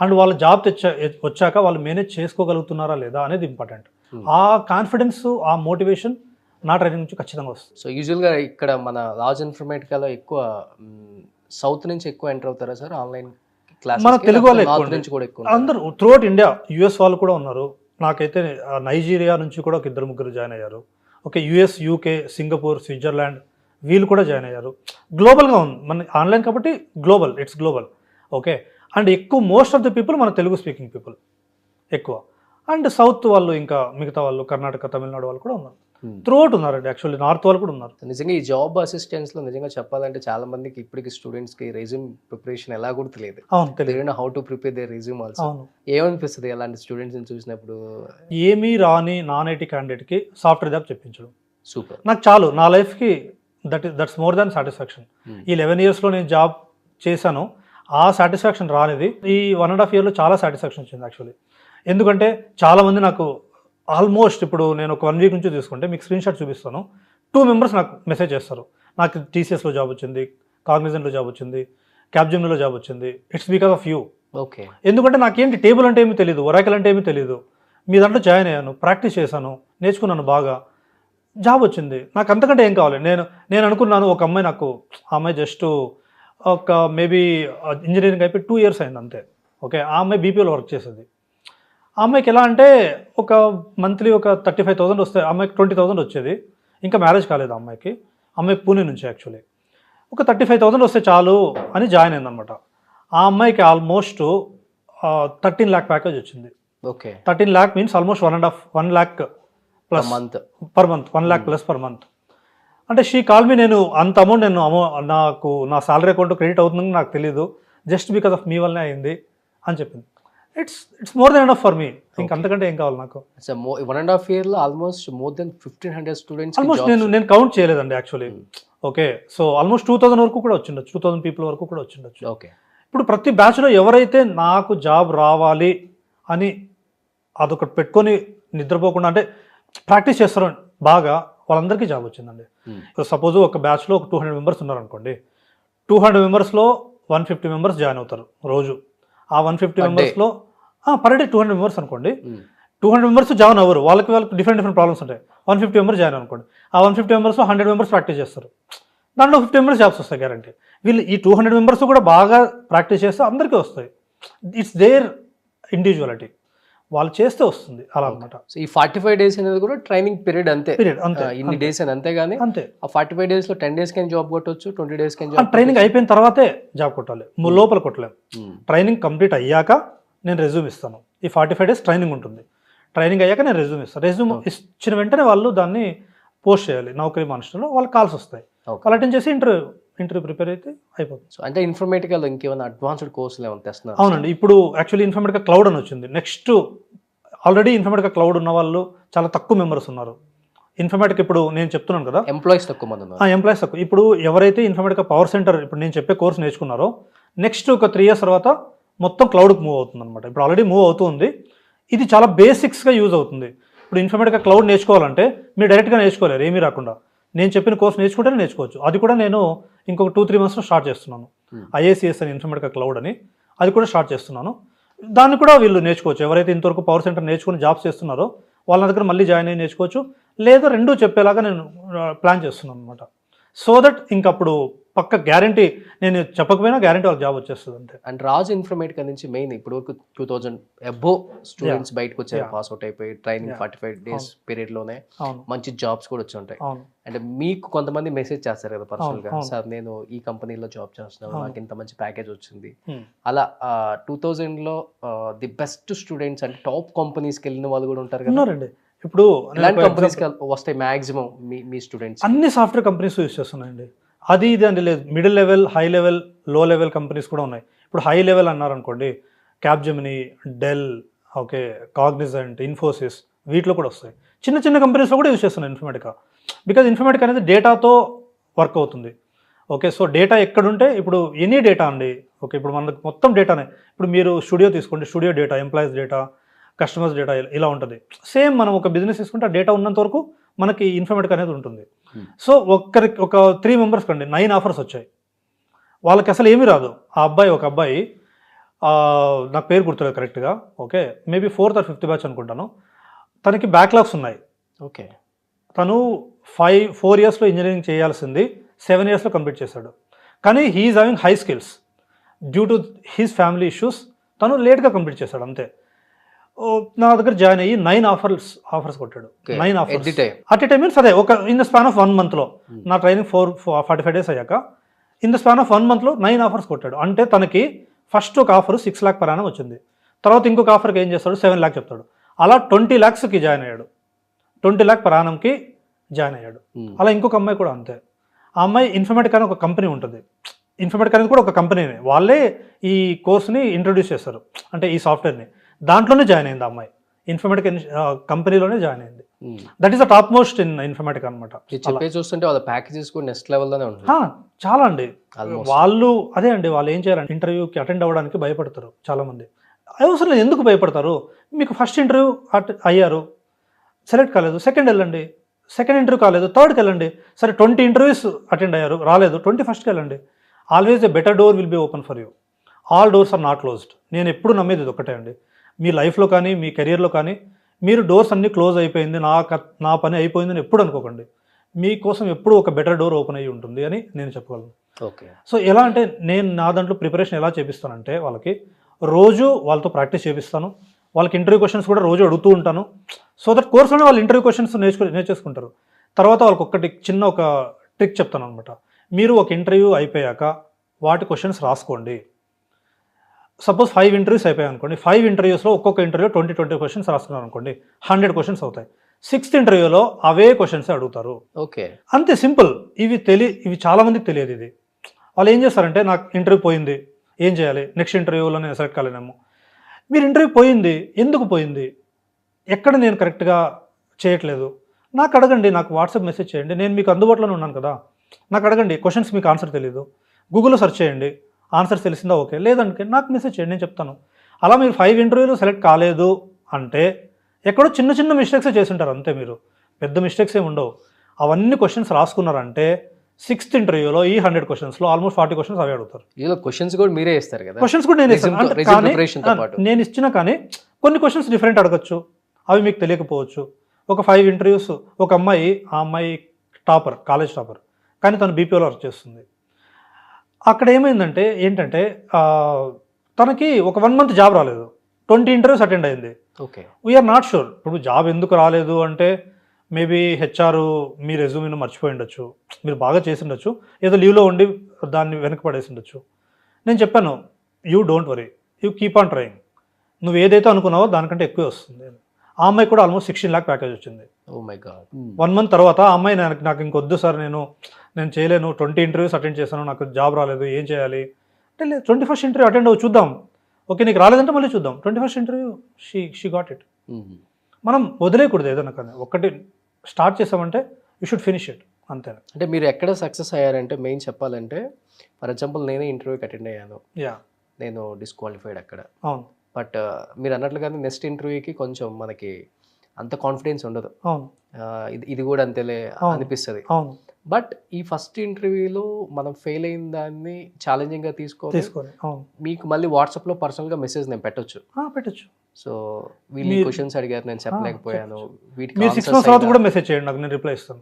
అండ్ వాళ్ళ జాబ్ తెచ్చా వచ్చాక వాళ్ళు మేనేజ్ చేసుకోగలుగుతున్నారా లేదా అనేది ఇంపార్టెంట్. Hmm. ఆ కాన్ఫిడెన్స్ ఆ మోటివేషన్ నా ట్రైనింగ్ నుంచి ఖచ్చితంగా వస్తుంది. సో యూజువల్గా ఇక్కడ మన రాజ్ ఇన్ఫర్మేటికాలో ఎక్కువ సౌత్ నుంచి ఎక్కువ ఎంటర్ అవుతారా సార్? ఆన్లైన్ క్లాస్ మన తెలుగు వాళ్ళే? అందరూ త్రూఅవుట్ ఇండియా యుఎస్ వాళ్ళు కూడా ఉన్నారు. నాకైతే నైజీరియా నుంచి కూడా ఒక ఇద్దరు ముగ్గురు జాయిన్ అయ్యారు. Okay US UK Singapore Switzerland వీళ్ళు కూడా జాయిన్ అయ్యారు. గ్లోబల్గా ఉంది. మన ఆన్లైన్ కాబట్టి global it's global. Okay and ఎక్కువ మోస్ట్ ఆఫ్ ద పీపుల్ మన తెలుగు స్పీకింగ్ పీపుల్ ఎక్కువ. అండ్ సౌత్ వాళ్ళు ఇంకా మిగతా వాళ్ళు కర్ణాటక తమిళనాడు వాళ్ళు కూడా ఉన్నారు. Hmm. త్రూఅవుట్ ఉన్నారండి యాక్చువల్లీ నార్త్ వాళ్ళు కూడా ఉన్నారు. నిజంగా ఈ జాబ్ అసిస్టెన్స్లో నిజంగా చెప్పాలంటే చాలా మందికి ఇప్పటికి స్టూడెంట్స్కి రెజ్యూమ్ ప్రిపరేషన్ ఎలా కూడా తెలియదు. అవును తెలియదు. How to prepare the resume also అవును. ఏమనిపిస్తుంది అలాంటి స్టూడెంట్స్ని చూసినప్పుడు? ఏమీ రాని నాన్ ఐటీ క్యాండిడేట్కి సాఫ్ట్వేర్ జాబ్ చెప్పించడం. సూపర్ నాకు చాలు నా లైఫ్కి that is that's more than satisfaction. ఈ లెవెన్ ఇయర్స్లో నేను జాబ్ చేశాను ఆ సాటిస్ఫాక్షన్ రానిది. ఈ వన్ అండ్ హాఫ్ ఇయర్లో చాలా సాటిస్ఫాక్షన్ వచ్చింది యాక్చువల్లీ ఎందుకంటే చాలామంది నాకు ఆల్మోస్ట్ ఇప్పుడు నేను ఒక వన్ వీక్ నుంచి తీసుకుంటే మీకు స్క్రీన్ షాట్ చూపిస్తాను. టూ మెంబర్స్ నాకు మెసేజ్ చేస్తారు. నాకు టీసీఎస్లో జాబ్ వచ్చింది కాగ్నిజెంట్లో జాబ్ వచ్చింది క్యాబ్జెమ్లో జాబ్ వచ్చింది. It's because of you okay. ఎందుకంటే నాకేంటి టేబుల్ అంటే ఏమీ తెలియదు ఒరాకల్ అంటే ఏమీ తెలియదు మీ దాంట్లో జాయిన్ అయ్యాను ప్రాక్టీస్ చేశాను నేర్చుకున్నాను బాగా. జాబ్ వచ్చింది. నాకు అంతకంటే ఏం కావాలి? నేను నేను అనుకున్నాను ఒక అమ్మాయి నాకు ఆ అమ్మాయి జస్ట్ ఒక మేబీ ఇంజనీరింగ్ అయిపోయి టూ ఇయర్స్ అయింది అంతే. ఓకే ఆ అమ్మాయి బీపీఓలో వర్క్ చేసేది. అమ్మాయికి ఎలా అంటే ఒక మంత్లీ ఒక థర్టీ ఫైవ్ థౌసండ్ వస్తే అమ్మాయికి ట్వంటీ థౌసండ్ వచ్చేది. ఇంకా మ్యారేజ్ కాలేదు అమ్మాయికి. అమ్మాయి పూణే నుంచి యాక్చువల్లీ ఒక థర్టీ ఫైవ్ థౌసండ్ వస్తే చాలు అని జాయిన్ అయిందనమాట ఆ అమ్మాయికి ఆల్మోస్ట్ థర్టీన్ ల్యాక్ ప్యాకేజ్ వచ్చింది. Okay. Thirteen lakh means almost one and half one lakh plus month per month one lakh plus per month అంటే షీ కాల్ మీ నేను అంత అమౌంట్ నేను అమౌ నాకు నా సాలరీ అకౌంట్ క్రెడిట్ అవుతుందని నాకు తెలియదు జస్ట్ బికాస్ ఆఫ్ మీ వల్లనే అయింది అని చెప్పింది. It's it's more than enough for me ఇంక అంతకంటే ఏం కావాలి నాకు? వన్ అండ్ హాఫ్ ఇయర్లో almost more than fifteen hundred students almost నేను నేను కౌంట్ చేయలేదండి actually okay so almost two thousand వరకు కూడా వచ్చిండొచ్చు. టూ థౌసండ్ పీపుల్ వరకు కూడా వచ్చిండొచ్చు. ఓకే ఇప్పుడు ప్రతి బ్యాచ్లో ఎవరైతే నాకు జాబ్ రావాలి అని అదొకటి పెట్టుకొని నిద్రపోకుండా అంటే ప్రాక్టీస్ చేస్తారో బాగా వాళ్ళందరికీ జాబ్ వచ్చిందండి. Hmm. సపోజ్ ఒక బ్యాచ్లో ఒక టూ హండ్రెడ్ మెంబర్స్ ఉన్నారనుకోండి టూ హండ్రెడ్ మెంబర్స్లో వన్ ఫిఫ్టీ మెంబర్స్ జాయిన్ అవుతారు రోజు. ఆ వన్ ఫిఫ్టీ. మెంబర్స్లో per day two hundred members అనుకోండి. టూ హండ్రెడ్ మెంబర్స్ జాయిన్ అవ్వరు. వాళ్ళకి వాళ్ళకి డిఫరెంట్ డిఫరెంట్ ప్రాబ్లమ్స్ ఉంటాయి. వన్ ఫిఫ్టీ మెంబర్స్ జాయిన్ అనుకోండి. ఆ వన్ ఫిఫ్టీ మెంబర్స్లో హండ్రెడ్ మెంబర్స్ ప్రాక్టీస్ చేస్తారు. దాంట్లో ఫిఫ్టీ మెంబర్స్ జాబ్స్ వస్తాయి గ్యారంటీ వీళ్ళు ఈ టూ హండ్రెడ్ మెంబర్స్ కూడా బాగా ప్రాక్టీస్ చేస్తే అందరికీ వస్తాయి. ఇట్స్ దేర్ ఇండివిజువాలిటీ వాళ్ళు చేస్తే వస్తుంది. అలా అనమాట సో ఈ ఫార్టీ ఫైవ్ డేస్ అనేది కూడా ట్రైనింగ్ పీరియడ్ అంతే. పీరియడ్ అంతే ఇన్ని డేస్ అని అంతేగాని అంతే. ఆ ఫార్టీ ఫైవ్ డేస్లో టెన్ డేస్కి జాబ్ కొట్టొచ్చు ట్వంటీ డేస్కి జాబ్ ట్రైనింగ్ అయిపోయిన తర్వాతే జాబ్ కొట్టాలి. ము- లోపల కొట్టలేము. ట్రైనింగ్ కంప్లీట్ అయ్యాక నేను రెజ్యూమ్ ఇస్తాను. ఈ ఫార్టీ ఫైవ్ డేస్ ట్రైనింగ్ ఉంటుంది. ట్రైనింగ్ అయ్యాక నేను రెజ్యూమ్ ఇస్తాను. రెజ్యూమ్ ఇచ్చిన వెంటనే వాళ్ళు దాన్ని పోస్ట్ చేయాలి. నౌకరీ మనుషులు వాళ్ళకి కాల్స్ వస్తాయి. వాళ్ళు అటెండ్ చేసి ఇంటర్వ్యూ ఇంటర్వ్యూ ప్రిపేర్ అయితే అయిపోతుంది. సో అంటే ఇన్ఫర్మేటికల్ ఇంకేమైనా అడ్వాన్స్డ్ కోర్సులు ఏమైనా తెస్తున్నారు? అవునండి. ఇప్పుడు యాక్చువల్లీ ఇన్ఫర్మేటికా క్లౌడ్ అని వచ్చింది. నెక్స్ట్ ఆల్రెడీ ఇన్ఫర్మేటికా క్లౌడ్ ఉన్న వాళ్ళు చాలా తక్కువ మెంబర్స్ ఉన్నారు. ఇన్ఫర్మేటిక్ ఇప్పుడు నేను చెప్తున్నాను కదా. ఎంప్లాయీస్ తక్కువ మంది ఉన్నారు. ఆ ఎంప్లాయీస్ తక్కువ. ఇప్పుడు ఎవరైతే ఇన్ఫర్మేటికా పవర్ సెంటర్ ఇప్పుడు నేను చెప్పే కోర్స్ నేర్చుకున్నారో నెక్స్ట్ ఒక త్రీ ఇయర్స్ తర్వాత మొత్తం క్లౌడ్కి మూవ్ అవుతుంది అనమాట ఇప్పుడు ఆల్రెడీ మూవ్ అవుతుంది ఇది చాలా బేసిక్స్గా యూజ్ అవుతుంది. ఇప్పుడు ఇన్ఫర్మేటికా క్లౌడ్ నేర్చుకోవాలంటే మీరు డైరెక్ట్గా నేర్చుకోలేరు ఏమీ రాకుండా. నేను చెప్పిన కోర్స్ నేర్చుకుంటేనే నేర్చుకోవచ్చు. అది కూడా నేను ఇంకొక టూ త్రీ మంత్స్లో స్టార్ట్ చేస్తున్నాను. Hmm. ఐఏసిఎస్ అని ఇన్ఫర్మేటికా క్లౌడ్ అని అది కూడా స్టార్ట్ చేస్తున్నాను. దాన్ని కూడా వీళ్ళు నేర్చుకోవచ్చు. ఎవరైతే ఇంతవరకు పవర్ సెంటర్ నేర్చుకుని జాబ్స్ చేస్తున్నారో వాళ్ళ దగ్గర మళ్ళీ జాయిన్ అయ్యి నేర్చుకోవచ్చు. లేదా రెండూ చెప్పేలాగా నేను ప్లాన్ చేస్తున్నాను అనమాట సో దట్ ఇంకప్పుడు పక్క గ్యారంటీ నేను చెప్పకపోయినా గ్యారంటీ వాళ్ళకి జాబ్ వచ్చేస్తుంది అంతే. అండ్ రాజు ఇన్ఫర్మేటిక్ నుంచి మెయిన్ ఇప్పుడు వరకు టూ థౌజండ్ అబో స్టూడెంట్స్ బయటకు వచ్చారు. పాస్ అవుట్ అయిపోయి ట్రైనింగ్. ఫార్టీ ఫైవ్ డేస్ పీరియడ్లోనే మంచి జాబ్స్ కూడా వచ్చి ఉంటాయి. అంటే మీకు కొంతమంది మెసేజ్ చేస్తారు కదా పర్సనల్గా. సార్ నేను ఈ కంపెనీలో జాబ్ చేస్తున్నాను. నాకు ఇంత మంచి ప్యాకేజ్ వచ్చింది. Hmm. అలా టూ థౌజండ్లో ది బెస్ట్ స్టూడెంట్స్ అంటే టాప్ కంపెనీస్కి వెళ్ళిన వాళ్ళు కూడా ఉంటారు కదా. ఇప్పుడు కంపెనీస్ వస్తాయి మాక్సిమం మీ మీ స్టూడెంట్స్ అన్ని సాఫ్ట్వేర్ కంపెనీస్ యూస్ చేస్తున్నాయండి. అది ఇది అంటే లేదు. మిడిల్ లెవెల్ హై లెవెల్లో లెవెల్ కంపెనీస్ కూడా ఉన్నాయి. ఇప్పుడు హై లెవెల్ అన్నారనుకోండి Capgemini Dell okay Cognizant Infosys వీటిలో కూడా వస్తాయి. చిన్న చిన్న కంపెనీస్లో కూడా యూజ్ చేస్తున్నాయి ఇన్ఫర్మేటికా బికాజ్ ఇన్ఫర్మేటిక్ అనేది డేటాతో వర్క్ అవుతుంది. ఓకే సో డేటా ఎక్కడుంటే ఇప్పుడు ఎనీ డేటా అండి ఓకే ఇప్పుడు మనకు మొత్తం డేటానే ఇప్పుడు మీరు స్టూడియో తీసుకోండి studio data employees data customers data ఇలా ఉంటుంది. సేమ్ మనం ఒక బిజినెస్ తీసుకుంటే ఆ డేటా ఉన్నంత వరకు మనకి ఇన్ఫర్మేటిక్ అనేది ఉంటుంది. సో ఒక్కరికి ఒక త్రీ మెంబర్స్ కండి నైన్ ఆఫర్స్ వచ్చాయి. వాళ్ళకి అసలు ఏమీ రాదు. ఆ అబ్బాయి ఒక అబ్బాయి నాకు పేరు గుర్తులేదు కరెక్ట్గా okay maybe fourth or fifth batch అనుకుంటాను. తనకి బ్యాక్లాగ్స్ ఉన్నాయి. ఓకే తను ఫైవ్ ఫోర్ ఇయర్స్లో ఇంజనీరింగ్ చేయాల్సింది సెవెన్ ఇయర్స్లో కంప్లీట్ చేశాడు. కానీ he is having high skills due to his family issues తను లేట్గా కంప్లీట్ చేశాడు అంతే. నా దగ్గర జాయిన్ అయ్యి నైన్ ఆఫర్స్ ఆఫర్స్ కొట్టాడు. Nine offers. At a time means అదే ఒక in the span of one మంత్లో నా training four forty five days అయ్యాక in the span of one మంత్లో నైన్ ఆఫర్స్ కొట్టాడు. అంటే తనకి ఫస్ట్ ఒక offer six lakh per annum వచ్చింది. తర్వాత ఇంకొక ఆఫర్కి ఏం చేస్తాడు? సెవెన్ ల్యాక్ చెప్తాడు. అలా ట్వంటీ ల్యాక్స్కి జాయిన్ అయ్యాడు. ట్వంటీ ల్యాక్ పర్ యానంకి జాయిన్ అయ్యాడు. అలా ఇంకొక అమ్మాయి కూడా అంతే. ఆ అమ్మాయి ఇన్ఫర్మేటిక్ అని ఒక కంపెనీ ఉంటుంది. ఇన్ఫర్మేటిక్ అనేది కూడా ఒక కంపెనీనే వాళ్ళే ఈ కోర్స్ని ఇంట్రొడ్యూస్ చేస్తారు. అంటే ఈ సాఫ్ట్వేర్ని దాంట్లోనే జాయిన్ అయింది అమ్మాయి. ఇన్ఫర్మేటిక్ కంపెనీలోనే జాయిన్ అయింది. That is the top most in Informatica అనమాట చెప్పే చూస్తుంటే వాళ్ళ ప్యాకేజెస్ కూడా నెక్స్ట్ లెవెల్లోనే చాలా అండి. వాళ్ళు అదే అండి వాళ్ళు ఏం చేయాలంటే ఇంటర్వ్యూకి అటెండ్ అవ్వడానికి భయపడతారు చాలామంది. అవసరం లేదు ఎందుకు భయపడతారు? మీకు ఫస్ట్ ఇంటర్వ్యూ అయ్యారు. సెలెక్ట్ కాలేదు. సెకండ్ వెళ్ళండి. సెకండ్ ఇంటర్వ్యూ కాలేదు. థర్డ్కి వెళ్ళండి. సరే ట్వంటీ ఇంటర్వ్యూస్ అటెండ్ అయ్యారు. రాలేదు. ట్వంటీ ఫస్ట్కి వెళ్ళండి. Always a better door will be open for you all doors are not closed నేను ఎప్పుడు నమ్మేది ఇది ఒకటే అండి. మీ లైఫ్లో కానీ మీ కెరియర్లో కానీ మీరు డోర్స్ అన్నీ క్లోజ్ అయిపోయింది నా క- నా పని అయిపోయిందని ఎప్పుడు అనుకోకండి. మీకోసం ఎప్పుడు ఒక బెటర్ డోర్ ఓపెన్ అయ్యి ఉంటుంది అని నేను చెప్పగలను. ఓకే. సో ఎలా అంటే నేను నా దాంట్లో ప్రిపరేషన్ ఎలా చేపిస్తానంటే వాళ్ళకి రోజు వాళ్ళతో ప్రాక్టీస్ చేపిస్తాను. వాళ్ళకి ఇంటర్వ్యూ క్వశ్చన్స్ కూడా రోజు అడుగుతూ ఉంటాను. సో దట్ కోర్స్లోనే వాళ్ళు ఇంటర్వ్యూ క్వశ్చన్స్ నేర్చుకు నేర్చేసుకుంటారు. తర్వాత వాళ్ళకి ఒకటి చిన్న ఒక ట్రిక్ చెప్తాను అనమాట మీరు ఒక ఇంటర్వ్యూ అయిపోయాక వాటి క్వశ్చన్స్ రాసుకోండి. సపోజ్ ఫైవ్ ఇంటర్వ్యూస్ అయిపోయాయి అనుకోండి. ఫైవ్ ఇంటర్వ్యూస్లో ఒక్కొక్క ఇంటర్వ్యూ ట్వంటీ ట్వంటీ క్వశ్చన్స్ రాసుకున్నారు అనుకోండి. హండ్రెడ్ క్వశ్చన్స్ అవుతాయి. సిక్స్త్ ఇంటర్వ్యూలో అవే క్వశ్చన్స్ అడుగుతారు. ఓకే. అంతే సింపుల్. ఇవి తెలి ఇవి చాలా మందికి తెలియదు ఇది. వాళ్ళు ఏం చేస్తారంటే నాకు ఇంటర్వ్యూ పోయింది. ఏం చేయాలి? నెక్స్ట్ ఇంటర్వ్యూలో నేను సెలెక్ట్ కాలేనేమో. మీరు ఇంటర్వ్యూ పోయింది. ఎందుకు పోయింది? ఎక్కడ నేను కరెక్ట్గా చేయట్లేదు? నాకు అడగండి. నాకు వాట్సాప్ మెసేజ్ చేయండి. నేను మీకు అందుబాటులోనే ఉన్నాను కదా. నాకు అడగండి. క్వశ్చన్స్ మీకు ఆన్సర్ తెలియదు గూగుల్లో సెర్చ్ చేయండి. ఆన్సర్స్ తెలిసిందా? ఓకే. లేదంటే నాకు మెసేజ్ చేయండి నేను చెప్తాను. అలా మీరు ఫైవ్ ఇంటర్వ్యూలు సెలెక్ట్ కాలేదు అంటే ఎక్కడో చిన్న చిన్న మిస్టేక్సే చేస్తుంటారు అంతే మీరు. పెద్ద మిస్టేక్స్ ఏమి ఉండవు. అవన్నీ క్వశ్చన్స్ రాసుకున్నారంటే సిక్స్త్ ఇంటర్వ్యూలో ఈ హండ్రెడ్ క్వశ్చన్స్లో ఆల్మోస్ట్ ఫార్టీ క్వశ్చన్స్ అవే అడుగుతారు. ఇందులో క్వశ్చన్స్ కూడా మీరే ఇస్తారు కదా? క్వశ్చన్స్ కూడా నేను ఇస్తాను. నేను ఇచ్చిన కానీ కొన్ని క్వశ్చన్స్ డిఫరెంట్ అడగచ్చు. అవి మీకు తెలియకపోవచ్చు. ఒక ఫైవ్ ఇంటర్వ్యూస్ ఒక అమ్మాయి ఆ అమ్మాయి టాపర్ కాలేజ్ టాపర్ కానీ తను బీపీఓలో వర్క్ చేస్తుంది. అక్కడ ఏమైందంటే ఏంటంటే ఆ, తనకి ఒక వన్ మంత్ జాబ్ రాలేదు. ట్వంటీ ఇంటర్వ్యూస్ అటెండ్ అయింది. ఓకే. వీఆర్ నాట్ షూర్ ఇప్పుడు జాబ్ ఎందుకు రాలేదు అంటే మేబీ హెచ్ఆర్ మీ రెజ్యూమ్ని మర్చిపోయి ఉండొచ్చు మీరు బాగా చేసి ఉండొచ్చు ఏదో లీవ్లో ఉండి దాన్ని వెనక పడేసి ఉండొచ్చు నేను చెప్పాను you don't worry you keep on trying నువ్వు ఏదైతే అనుకున్నావో దానికంటే ఎక్కువే వస్తుంది. ఆ అమ్మాయి కూడా ఆల్మోస్ట్ సిక్స్టీన్ ల్యాక్ ప్యాకేజ్ వచ్చింది. Oh my god one month తర్వాత ఆ అమ్మాయి నాకు నాకు ఇంకొద్దు సార్ నేను నేను చేయలేను ట్వంటీ ఇంటర్వ్యూస్ అటెండ్ చేశాను నాకు జాబ్ రాలేదు ఏం చేయాలి? అంటే లేదు ట్వంటీ ఫస్ట్ ఇంటర్వ్యూ అటెండ్ అవ్వు చూద్దాం. ఓకే నీకు రాలేదంటే మళ్ళీ చూద్దాం. Twenty first interview she she got it. మనం వదిలేయకూడదు ఏదైనా కానీ. ఒక్కటి స్టార్ట్ చేసామంటే యూ షుడ్ ఫినిష్ ఇట్ అంతే. అంటే మీరు ఎక్కడ సక్సెస్ అయ్యారంటే మెయిన్ చెప్పాలంటే ఫర్ ఎగ్జాంపుల్ నేనే ఇంటర్వ్యూకి అటెండ్ అయ్యాను. యా. నేను డిస్క్వాలిఫైడ్ అక్కడ. అవును. బట్ మీరు అన్నట్లుగానే నెక్స్ట్ ఇంటర్వ్యూకి కొంచెం మనకి అంత కాన్ఫిడెన్స్ ఉండదు. అవును. ఇది ఇది కూడా అంతేలే. అనిపిస్తుంది. అవును. బట్ ఈ ఫస్ట్ ఇంటర్వ్యూలో మనం ఫెయిల్ అయిన దాన్ని ఛాలెంజింగ్గా తీసుకోవాలి మీకు మళ్ళీ వాట్సాప్లో పర్సనల్గా మెసేజ్ నేను పెట్టొచ్చు. పెట్టొచ్చు. సో వీళ్ళు క్వశ్చన్స్ అడిగారు నేను చెప్పలేకపోయాను. మీరు సిక్స్ మంత్స్ తర్వాత కూడా మెసేజ్ చేయండి నాకు నేను రిప్లై ఇస్తాను.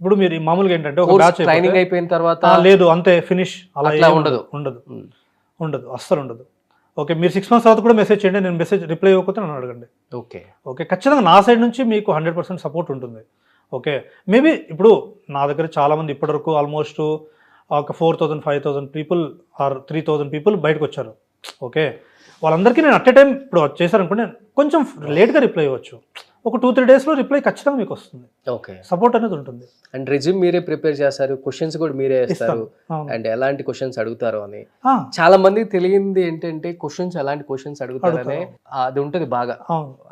ఇప్పుడు మీరు మామూలుగా ఏంటంటే ఒక బ్యాచ్ ట్రైనింగ్ అయిపోయిన తర్వాత లేదు అంతే ఫినిష్ అలా ఉండదు. ఉండదు. ఉండదు అస్సలు ఉండదు. ఓకే మీరు సిక్స్ మంత్స్ తర్వాత కూడా మెసేజ్ చేయండి నేను మెసేజ్ రిప్లై ఇవ్వకపోతే నన్ను అడగండి. ఓకే. ఓకే ఖచ్చితంగా నా సైడ్ నుంచి మీకు హండ్రెడ్ పర్సెంట్ సపోర్ట్ ఉంటుంది. ఓకే. మేబీ ఇప్పుడు నా దగ్గర చాలామంది ఇప్పటివరకు ఆల్మోస్ట్ ఒక four thousand five thousand people or three thousand people బయటకు వచ్చారు ఓకే. వాళ్ళందరికీ నేను అట్ ఏ టైం ఇప్పుడు చేశారనుకుంటే నేను కొంచెం లేట్గా రిప్లై ఇవ్వచ్చు. ఒక టూ త్రీ డేస్లో రిప్లై ఖచ్చితంగా మీకు వస్తుంది. ఓకే. సపోర్ట్ అనేది ఉంటుంది. అండ్ రెజ్యూమ్ మీరే ప్రిపేర్ చేస్తారు క్వశ్చన్స్ కూడా మీరే వేస్తారు. అండ్ ఎలాంటి క్వశ్చన్స్ అడుగుతారు అని. చాలా మంది తెలియంది ఏంటంటే క్వశ్చన్స్ ఎలాంటి క్వశ్చన్స్ అడుగుతారనే అడుగుతారు. అది ఉంటుంది బాగా.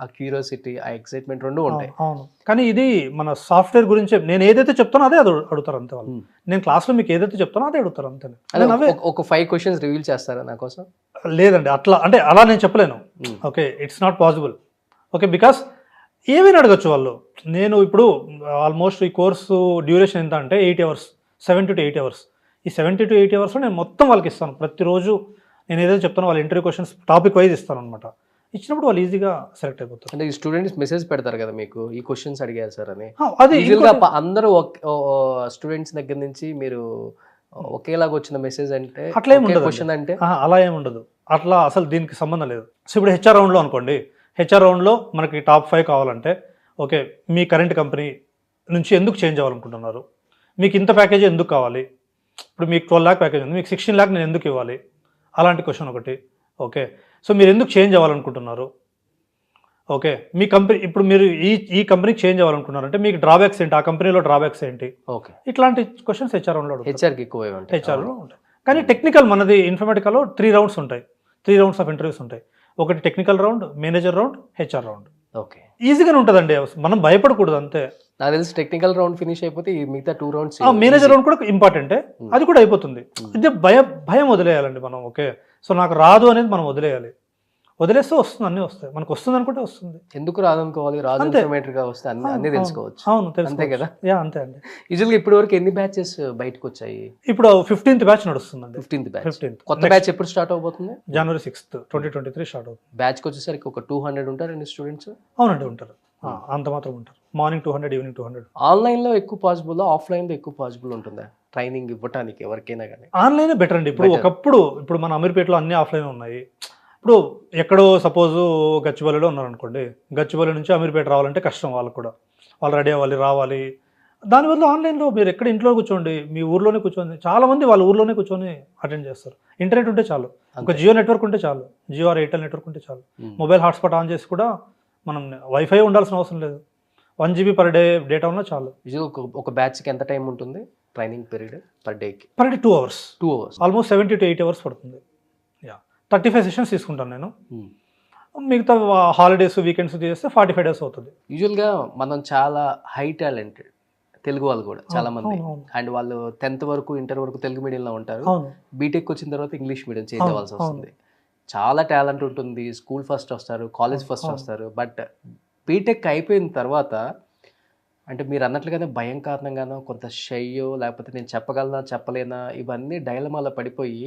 ఆ క్యూరియాసిటీ ఆ ఎక్సైట్మెంట్ రెండు ఉంటాయి. కానీ ఇది మన సాఫ్ట్వేర్ గురించి నేను ఏదైతే చెప్తానో అదే అడు- అడుగుతారు అంతే వాళ్ళు. నేను క్లాస్లో మీకు ఏదైతే చెప్తానో అదే అడుగుతారు అంతే ఒక- ఫైవ్ క్వశ్చన్స్ రివీల్ చేస్తారా నా కోసం? లేదండి అట్లా అంటే అలా నేను చెప్పలేను. Okay it's not possible okay because ఏమైనా అడగచ్చు వాళ్ళు? నేను ఇప్పుడు ఆల్మోస్ట్ ఈ కోర్సు డ్యూరేషన్ ఎంత అంటే eight hours seventy to eight hours ఈ సెవెంటీ టు ఎయిట్ అవర్స్లో నేను మొత్తం వాళ్ళకి ఇస్తాను. ప్రతిరోజు నేను ఏదైతే చెప్తానో వాళ్ళ ఇంటర్వ్యూ క్వశ్చన్స్ టాపిక్ వైజ్ ఇస్తాను అనమాట ఇచ్చినప్పుడు వాళ్ళు ఈజీగా సెలెక్ట్ అయిపోతారు. అంటే ఈ స్టూడెంట్స్ మెసేజ్ పెడతారు కదా మీకు? ఈ క్వశ్చన్స్ అడిగారు సార్ అని. అది అందరూ స్టూడెంట్స్ దగ్గర నుంచి మీరు ఒకేలాగా వచ్చిన మెసేజ్ అంటే అట్లా ఏం ఉండదండి. క్వశ్చన్ అంటే? అలా ఏమి ఉండదు. అట్లా అసలు దీనికి సంబంధం లేదు. సో ఇప్పుడు హెచ్ఆర్ రౌండ్లో అనుకోండి హెచ్ఆర్ రౌండ్లో మనకి టాప్ ఫైవ్ కావాలంటే ఓకే మీ కరెంట్ కంపెనీ నుంచి ఎందుకు చేంజ్ అవ్వాలనుకుంటున్నారు? మీకు ఇంత ప్యాకేజ్ ఎందుకు కావాలి? ఇప్పుడు మీకు ట్వెల్వ్ ల్యాక్ ప్యాకేజ్ ఉంది మీకు సిక్స్టీన్ ల్యాక్ నేను ఎందుకు ఇవ్వాలి? అలాంటి క్వశ్చన్ ఒకటి ఓకే సో మీరు ఎందుకు చేంజ్ అవ్వాలనుకుంటున్నారు? ఓకే మీ కంపెనీ ఇప్పుడు మీరు ఈ ఈ కంపెనీకి చేంజ్ అవ్వాలనుకుంటున్నారంటే మీకు డ్రాబ్యాక్స్ ఏంటి? ఆ కంపెనీలో డ్రాబ్యాక్స్ ఏంటి? ఓకే ఇట్లాంటి క్వశ్చన్స్ హెచ్ఆర్ రౌండ్లో అడుగుతారు హెచ్ఆర్కి ఎక్కువ హెచ్ఆర్లో ఉంటాయి? కానీ టెక్నికల్ మనది ఇన్ఫర్మేటికాలో త్రీ రౌండ్స్ ఉంటాయి. త్రీ రౌండ్స్ ఆఫ్ ఇంటర్వ్యూస్ ఉంటాయి. ఒకటి technical round manager round HR round okay. ఈజీగానే ఉంటుందండి. మనం భయపడకూడదు అంతే. నాకు తెలిసి టెక్నికల్ రౌండ్ ఫినిష్ అయిపోతే ఈ మిగతా టూ రౌండ్స్ మేనేజర్ రౌండ్ కూడా ఇంపార్టెంటే Hmm. అది కూడా అయిపోతుంది. Hmm. ఇది భయం భయం వదిలేయాలండి మనం ఓకే? సో నాకు రాదు అనేది మనం వదిలేయాలి. వదిలేస్తే వస్తుంది అన్నీ వస్తాయి. మనకు వస్తుంది అనుకుంటే వస్తుంది. ఎందుకు రాదనుకోవాలి? రాదు అంతే. ఇన్ఫర్మేటర్గా వస్తే అన్ని అన్ని తెలుసుకోవచ్చు. అవును తెలుసు అంతే కదా? యా అంతే అండి. యూజువల్గా ఇప్పటి వరకు ఎన్ని బ్యాచెస్ బయటకు వచ్చాయి ఇప్పుడు ఫిఫ్టీన్త్ బ్యాచ్ నడుస్తుందండి. Fifteenth batch. ఫిఫ్టీన్త్. కొత్త బ్యాచ్ ఎప్పుడు స్టార్ట్ అవబోతుంది? January sixth twenty twenty three start అవుతుంది. బ్యాచ్కి వచ్చేసరికి ఒక టూ హండ్రెడ్ ఉంటారండి స్టూడెంట్స్ అవునండి ఉంటారు. ఆ, అంత మాత్రం ఉంటారు. Morning two hundred evening two hundred ఆన్లైన్లో ఎక్కువ పాసిబుల్ ఆఫ్లైన్లో ఎక్కువ పాసిబుల్ ఉంటుందా? ట్రైనింగ్ ఇవ్వటానికి ఎవరికైనా కానీ. ఆన్లైనే బెటర్ అండి. ఇప్పుడు. ఒకప్పుడు ఇప్పుడు మన అమీర్పేటలో అన్ని ఆఫ్లైన్ ఉన్నాయి. ఇప్పుడు ఎక్కడో సపోజ్ గచ్చిబౌలిలో ఉన్నారనుకోండి గచ్చిబౌలి నుంచి అమీర్పేట రావాలంటే కష్టం వాళ్ళకు కూడా. వాళ్ళు రెడీ అవ్వాలి రావాలి. దాని బదులు ఆన్లైన్లో మీరు ఎక్కడ ఇంట్లో కూర్చోండి మీ ఊర్లోనే కూర్చొని చాలా మంది వాళ్ళ ఊర్లోనే కూర్చొని అటెండ్ చేస్తారు. ఇంటర్నెట్ ఉంటే చాలు. ఒక. జియో నెట్వర్క్ ఉంటే చాలు. జియో ఆర్ ఎయిర్టెల్ నెట్వర్క్ ఉంటే చాలు. మొబైల్ హాట్స్పాట్ ఆన్ చేసి కూడా మనం వైఫై ఉండాల్సిన అవసరం లేదు. One GB per day data ఉన్నా చాలు. ఒక- ఒక బ్యాచ్కి ఎంత టైం ఉంటుంది? ట్రైనింగ్ పీరియడ్ పర్ డే కి per day two hours. Two hours. Almost seventy to eight hours పడుతుంది. యా. థర్టీ ఫైవ్ సెషన్స్ తీసుకుంటాను నేను. మిగతా హాలిడేస్ వీకెండ్స్ చేస్తే ఫార్టీ ఫైవ్ డేస్ అవుతుంది. యూజువల్గా మనం చాలా హై టాలెంటెడ్ తెలుగు వాళ్ళు కూడా చాలా మంది. అండ్ వాళ్ళు టెన్త్ వరకు ఇంటర్ వరకు తెలుగు మీడియంలో ఉంటారు. బీటెక్ వచ్చిన తర్వాత ఇంగ్లీష్ మీడియం చేంజ్ అవ్వాల్సి వస్తుంది. చాలా టాలెంట్ ఉంటుంది. స్కూల్ ఫస్ట్ వస్తారు కాలేజ్ ఫస్ట్ వస్తారు. బట్ బీటెక్ అయిపోయిన తర్వాత అంటే మీరు అన్నట్లుగానే భయం కారణంగానో కొంత షయ్యో లేకపోతే నేను చెప్పగలనా చెప్పలేనా ఇవన్నీ డైలమాలో పడిపోయి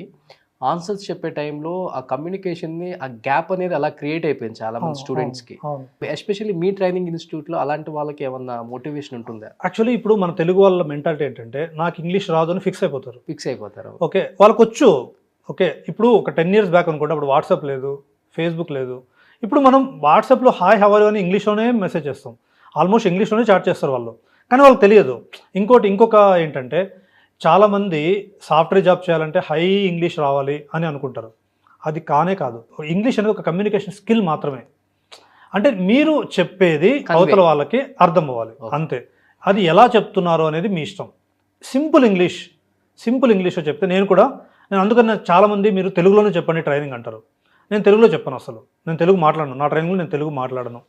ఆన్సర్స్ చెప్పే టైంలో ఆ కమ్యూనికేషన్ని ఆ గ్యాప్ అనేది అలా క్రియేట్ అయిపోయింది చాలా మంది స్టూడెంట్స్కి. ఎస్పెషల్లీ మీ ట్రైనింగ్ ఇన్స్టిట్యూట్లో అలాంటి వాళ్ళకి ఏమన్నా మోటివేషన్ ఉంటుందా? యాక్చువల్లీ ఇప్పుడు మన తెలుగు వాళ్ళ మెంటాలిటీ ఏంటంటే నాకు ఇంగ్లీష్ రాదు అని ఫిక్స్ అయిపోతారు. ఫిక్స్ అయిపోతారు ఓకే వాళ్ళకి వచ్చు ఓకే ఇప్పుడు ఒక టెన్ ఇయర్స్ బ్యాక్ అనుకుంటే అప్పుడు వాట్సాప్ లేదు ఫేస్బుక్ లేదు. ఇప్పుడు మనం వాట్సాప్లో హాయ్ హవర్ అని ఇంగ్లీష్లోనే మెసేజ్ చేస్తాం. ఆల్మోస్ట్ ఇంగ్లీష్లోనే చాట్ చేస్తారు వాళ్ళు. కానీ వాళ్ళకి తెలియదు. ఇంకోటి ఇంకొక ఏంటంటే చాలామంది సాఫ్ట్వేర్ జాబ్ చేయాలంటే హై ఇంగ్లీష్ రావాలి అని అనుకుంటారు. అది కానే కాదు. ఇంగ్లీష్ అనేది ఒక కమ్యూనికేషన్ స్కిల్ మాత్రమే. అంటే మీరు చెప్పేది. అవతల వాళ్ళకి అర్థం అవ్వాలి. అంతే. అది ఎలా చెప్తున్నారో అనేది మీ ఇష్టం. సింపుల్ ఇంగ్లీష్ సింపుల్ ఇంగ్లీష్లో చెప్తే నేను కూడా నేను అందుకని చాలామంది మీరు తెలుగులోనే చెప్పండి ట్రైనింగ్ అంటారు. నేను తెలుగులో చెప్పను అసలు. నేను తెలుగు మాట్లాడను. నా ట్రైనింగ్లో నేను తెలుగు మాట్లాడను.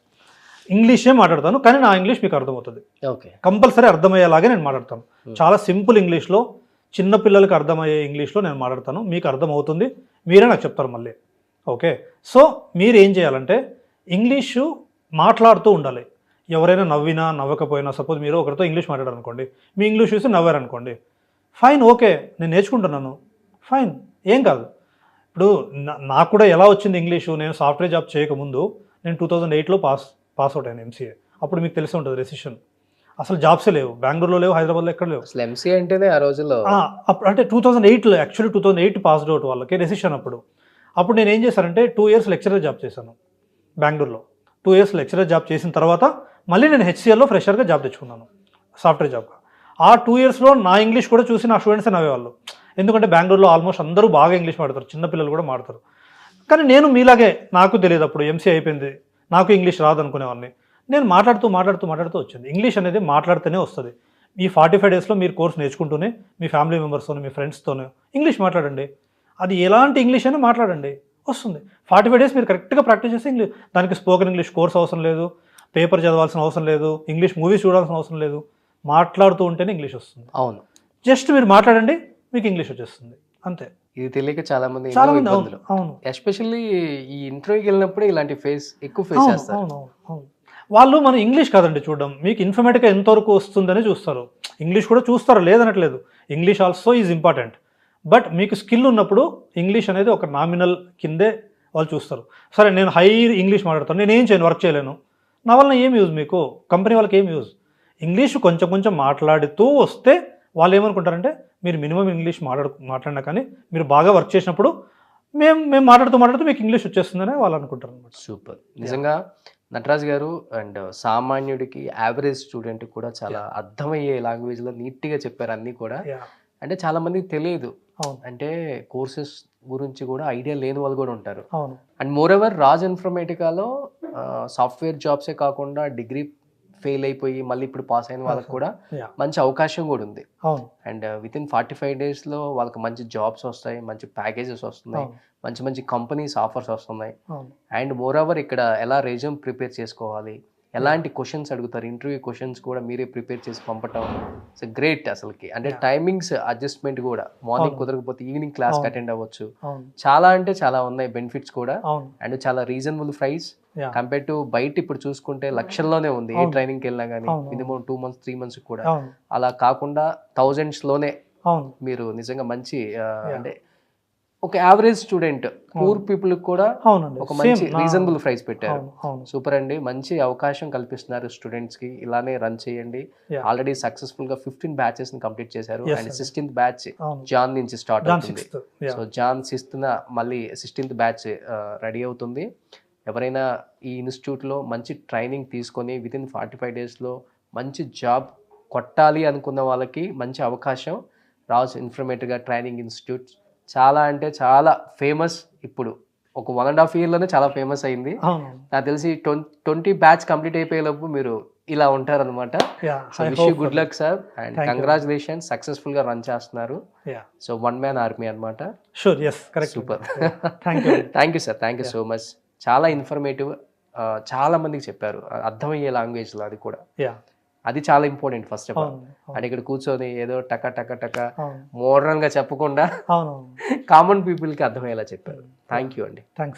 ఇంగ్లీషే మాట్లాడతాను కానీ నా ఇంగ్లీష్ మీకు అర్థమవుతుంది. ఓకే. కంపల్సరీ అర్థమయ్యేలాగే నేను మాట్లాడతాను. Hmm. చాలా సింపుల్ ఇంగ్లీష్లో చిన్న పిల్లలకి అర్థమయ్యే ఇంగ్లీష్లో నేను మాట్లాడతాను. మీకు అర్థమవుతుంది మీరే నాకు చెప్తారు మళ్ళీ. ఓకే? సో మీరు ఏం చేయాలంటే ఇంగ్లీషు మాట్లాడుతూ ఉండాలి. ఎవరైనా నవ్వినా నవ్వకపోయినా సపోజ్ మీరు ఒకరితో ఇంగ్లీష్ మాట్లాడారు అనుకోండి మీ ఇంగ్లీష్ చూసి నవ్వారు అనుకోండి ఫైన్ ఓకే నేను నేర్చుకుంటున్నాను. ఫైన్ ఏం కాదు. ఇప్పుడు నా- నాకు కూడా ఎలా వచ్చింది ఇంగ్లీషు? నేను సాఫ్ట్వేర్ జాబ్ చేయకముందు నేను టూ థౌజండ్ ఎయిట్లో పాస్ పాస్ అవుట్ అయ్యాను ఎంసీఏ అప్పుడు మీకు తెలిసి ఉంటుంది రెసిషన్ అసలు జాబ్సే లేవు. బెంగళూరులో లేవు హైదరాబాద్లో ఎక్కడ లేవు? అసలు ఎంసీఏ అంటేనే ఆ రోజుల్లో అంటే టూ థౌజండ్ ఎయిట్లో actually two thousand eight passed out వాళ్ళకి రెసిషన్ అప్పుడు. అప్పుడు నేను ఏం చేశానంటే టూ ఇయర్స్ లెక్చరర్ జాబ్ చేశాను బెంగళూరులో. టూ ఇయర్స్ లెక్చరర్ జాబ్ చేసిన తర్వాత మళ్ళీ నేను హెచ్సిఎల్లో ఫ్రెషర్గా జాబ్ తెచ్చుకున్నాను సాఫ్ట్వేర్ జాబ్గా ఆ టూ ఇయర్స్లో నా ఇంగ్లీష్ కూడా చూసి నా స్టూడెంట్స్ నవ్వేవాళ్ళు. ఎందుకంటే బెంగళూరులో ఆల్మోస్ట్ అందరూ బాగా ఇంగ్లీష్ మాడతారు చిన్నపిల్లలు కూడా మాడతారు కానీ నేను మీలాగే నాకు తెలియదు అప్పుడు ఎంసీ అయిపోయింది. నాకు ఇంగ్లీష్ రాదు అనుకునేవాడిని నేను మాట్లాడుతూ మాట్లాడుతూ మాట్లాడుతూ వచ్చింది. ఇంగ్లీష్ అనేది మాట్లాడితేనే వస్తుంది. ఈ ఫార్టీ ఫైవ్ డేస్లో మీరు కోర్స్ నేర్చుకుంటూనే మీ ఫ్యామిలీ మెంబర్స్తోనే మీ ఫ్రెండ్స్తోనే ఇంగ్లీష్ మాట్లాడండి. అది ఎలాంటి ఇంగ్లీష్ అయినా మాట్లాడండి. వస్తుంది. ఫార్టీ ఫైవ్ డేస్ మీరు కరెక్ట్గా ప్రాక్టీస్ చేస్తే ఇంగ్లీష్ దానికి స్పోకెన్ ఇంగ్లీష్ కోర్స్ అవసరం లేదు. పేపర్ చదవాల్సిన అవసరం లేదు. ఇంగ్లీష్ మూవీస్ చూడాల్సిన అవసరం లేదు. మాట్లాడుతూ ఉంటేనే ఇంగ్లీష్ వస్తుంది. అవును. జస్ట్ మీరు మాట్లాడండి మీకు ఇంగ్లీష్ వచ్చేస్తుంది. అంతే. ఇది తెలియక చాలా మంది చాలా మంది అవును. ఎస్పెషల్లీ ఈ ఇంటర్వ్యూకి వెళ్ళినప్పుడు ఇలాంటి ఫేస్ ఎక్కువ ఫేస్ చేస్తారు. వాళ్ళు మన ఇంగ్లీష్ కాదండి చూడడం. మీకు ఇన్ఫర్మేటివ్గా ఎంతవరకు వస్తుందని చూస్తారు. ఇంగ్లీష్ కూడా చూస్తారు లేదనట్లేదు. English also is important but మీకు స్కిల్ ఉన్నప్పుడు ఇంగ్లీష్ అనేది ఒక నామినల్ కిందే వాళ్ళు చూస్తారు. సరే నేను హై ఇంగ్లీష్ మాట్లాడతాను. నేను ఏం చేయను? వర్క్ చేయలేను. నా వలన ఏం యూజ్ మీకు? కంపెనీ వాళ్ళకి ఏం యూజ్ ఇంగ్లీష్ కొంచెం కొంచెం మాట్లాడుతూ వస్తే వాళ్ళు ఏమనుకుంటారంటే మీరు మినిమం ఇంగ్లీష్ మాట్లాడు మాట్లాడినా కానీ మీరు బాగా వర్క్ చేసినప్పుడు మేము మేము మాట్లాడుతూ మాట్లాడుతూ మీకు ఇంగ్లీష్ వచ్చేస్తుందని వాళ్ళు అనుకుంటారు అనమాట సూపర్ నిజంగా నటరాజ్ గారు అండ్ సామాన్యుడికి యావరేజ్ స్టూడెంట్ కూడా చాలా అర్థమయ్యే లాంగ్వేజ్లో నీట్గా చెప్పారు అన్ని కూడా. అంటే చాలా మందికి తెలియదు. అవును. అంటే కోర్సెస్ గురించి కూడా ఐడియా లేని వాళ్ళు కూడా ఉంటారు. అవును. అండ్ మోర్ ఎవర్ రాజ్ ఇన్ఫర్మేటికాలో సాఫ్ట్వేర్ జాబ్సే కాకుండా డిగ్రీ ఫెయిల్ అయిపోయి మళ్ళీ ఇప్పుడు పాస్ అయిన వాళ్ళకి కూడా మంచి అవకాశం కూడా ఉంది. And within forty five డేస్లో వాళ్ళకి మంచి జాబ్స్ వస్తాయి మంచి ప్యాకేజెస్ వస్తున్నాయి మంచి మంచి కంపెనీస్ ఆఫర్స్ వస్తున్నాయి. అండ్ మోర్ ఓవర్ ఇక్కడ ఎలా రెజ్యూమ్ ప్రిపేర్ చేసుకోవాలి? ఎలాంటి క్వశ్చన్స్ అడుగుతారు? ఇంటర్వ్యూ క్వశ్చన్స్ కూడా మీరే ప్రిపేర్ చేసి పంపటం. ఇట్స్ గ్రేట్ అసలుకి. అంటే. టైమింగ్స్ అడ్జస్ట్మెంట్ కూడా. మార్నింగ్. కుదరకపోతే ఈవినింగ్ క్లాస్కి అవును. అటెండ్ అవ్వచ్చు. చాలా అంటే చాలా ఉన్నాయి బెనిఫిట్స్ కూడా. అండ్ చాలా రీజనబుల్ ప్రైస్ కంపేర్ టు బయట ఇప్పుడు చూసుకుంటే లక్షల్లోనే ఉంది ఏ. ట్రైనింగ్కి వెళ్ళినా కానీ. Minimum two months three months కూడా. అలా కాకుండా థౌజండ్స్లోనే మీరు నిజంగా మంచి. అంటే ఒక యావరేజ్ స్టూడెంట్ పూర్ పీపుల్ కూడా ఒక మంచి రీజనబుల్ ప్రైస్ పెట్టారు. సూపర్ అండి. మంచి అవకాశం కల్పిస్తున్నారు స్టూడెంట్స్కి. ఇలానే రన్ చేయండి. ఆల్రెడీ సక్సెస్ఫుల్గా ఫిఫ్టీన్ బ్యాచెస్ని కంప్లీట్ చేశారు. అండ్. సిక్స్టీన్త్ బ్యాచ్ జాన్ నుంచి స్టార్ట్ అవుతుంది. సో జాన్ సిక్స్త్ మళ్ళీ సిక్స్టీన్త్ బ్యాచ్ రెడీ అవుతుంది. ఎవరైనా ఈ ఇన్స్టిట్యూట్లో మంచి ట్రైనింగ్ తీసుకొని విత్ ఇన్ ఫార్టీ ఫైవ్ డేస్లో మంచి జాబ్ కొట్టాలి అనుకున్న వాళ్ళకి మంచి అవకాశం. రాజ్ ఇన్ఫర్మేటివ్గా ట్రైనింగ్ ఇన్స్టిట్యూట్ చాలా అంటే చాలా ఫేమస్ ఇప్పుడు. ఒక వన్ అండ్ హాఫ్ ఇయర్లోనే చాలా ఫేమస్ అయింది. నాకు తెలిసి ట్వంటీ బ్యాచ్ కంప్లీట్ అయిపోయేలోపు మీరు ఇలా wish you good luck sir and. Congratulation సక్సెస్ఫుల్గా రన్ చేస్తున్నారు. సో వన్ మ్యాన్ ఆర్మీ అనమాట super thank you sir thank you so much చాలా ఇన్ఫర్మేటివ్ చాలా మందికి చెప్పారు. అర్థమయ్యే లాంగ్వేజ్లో అది కూడా. అది చాలా important first of all and ఇక్కడ కూర్చొని ఏదో టక టక టక మోడర్న్గా చెప్పకుండా కామన్ పీపుల్కి అర్థమయ్యేలా చెప్పారు. థ్యాంక్ యూ అండి. థ్యాంక్స్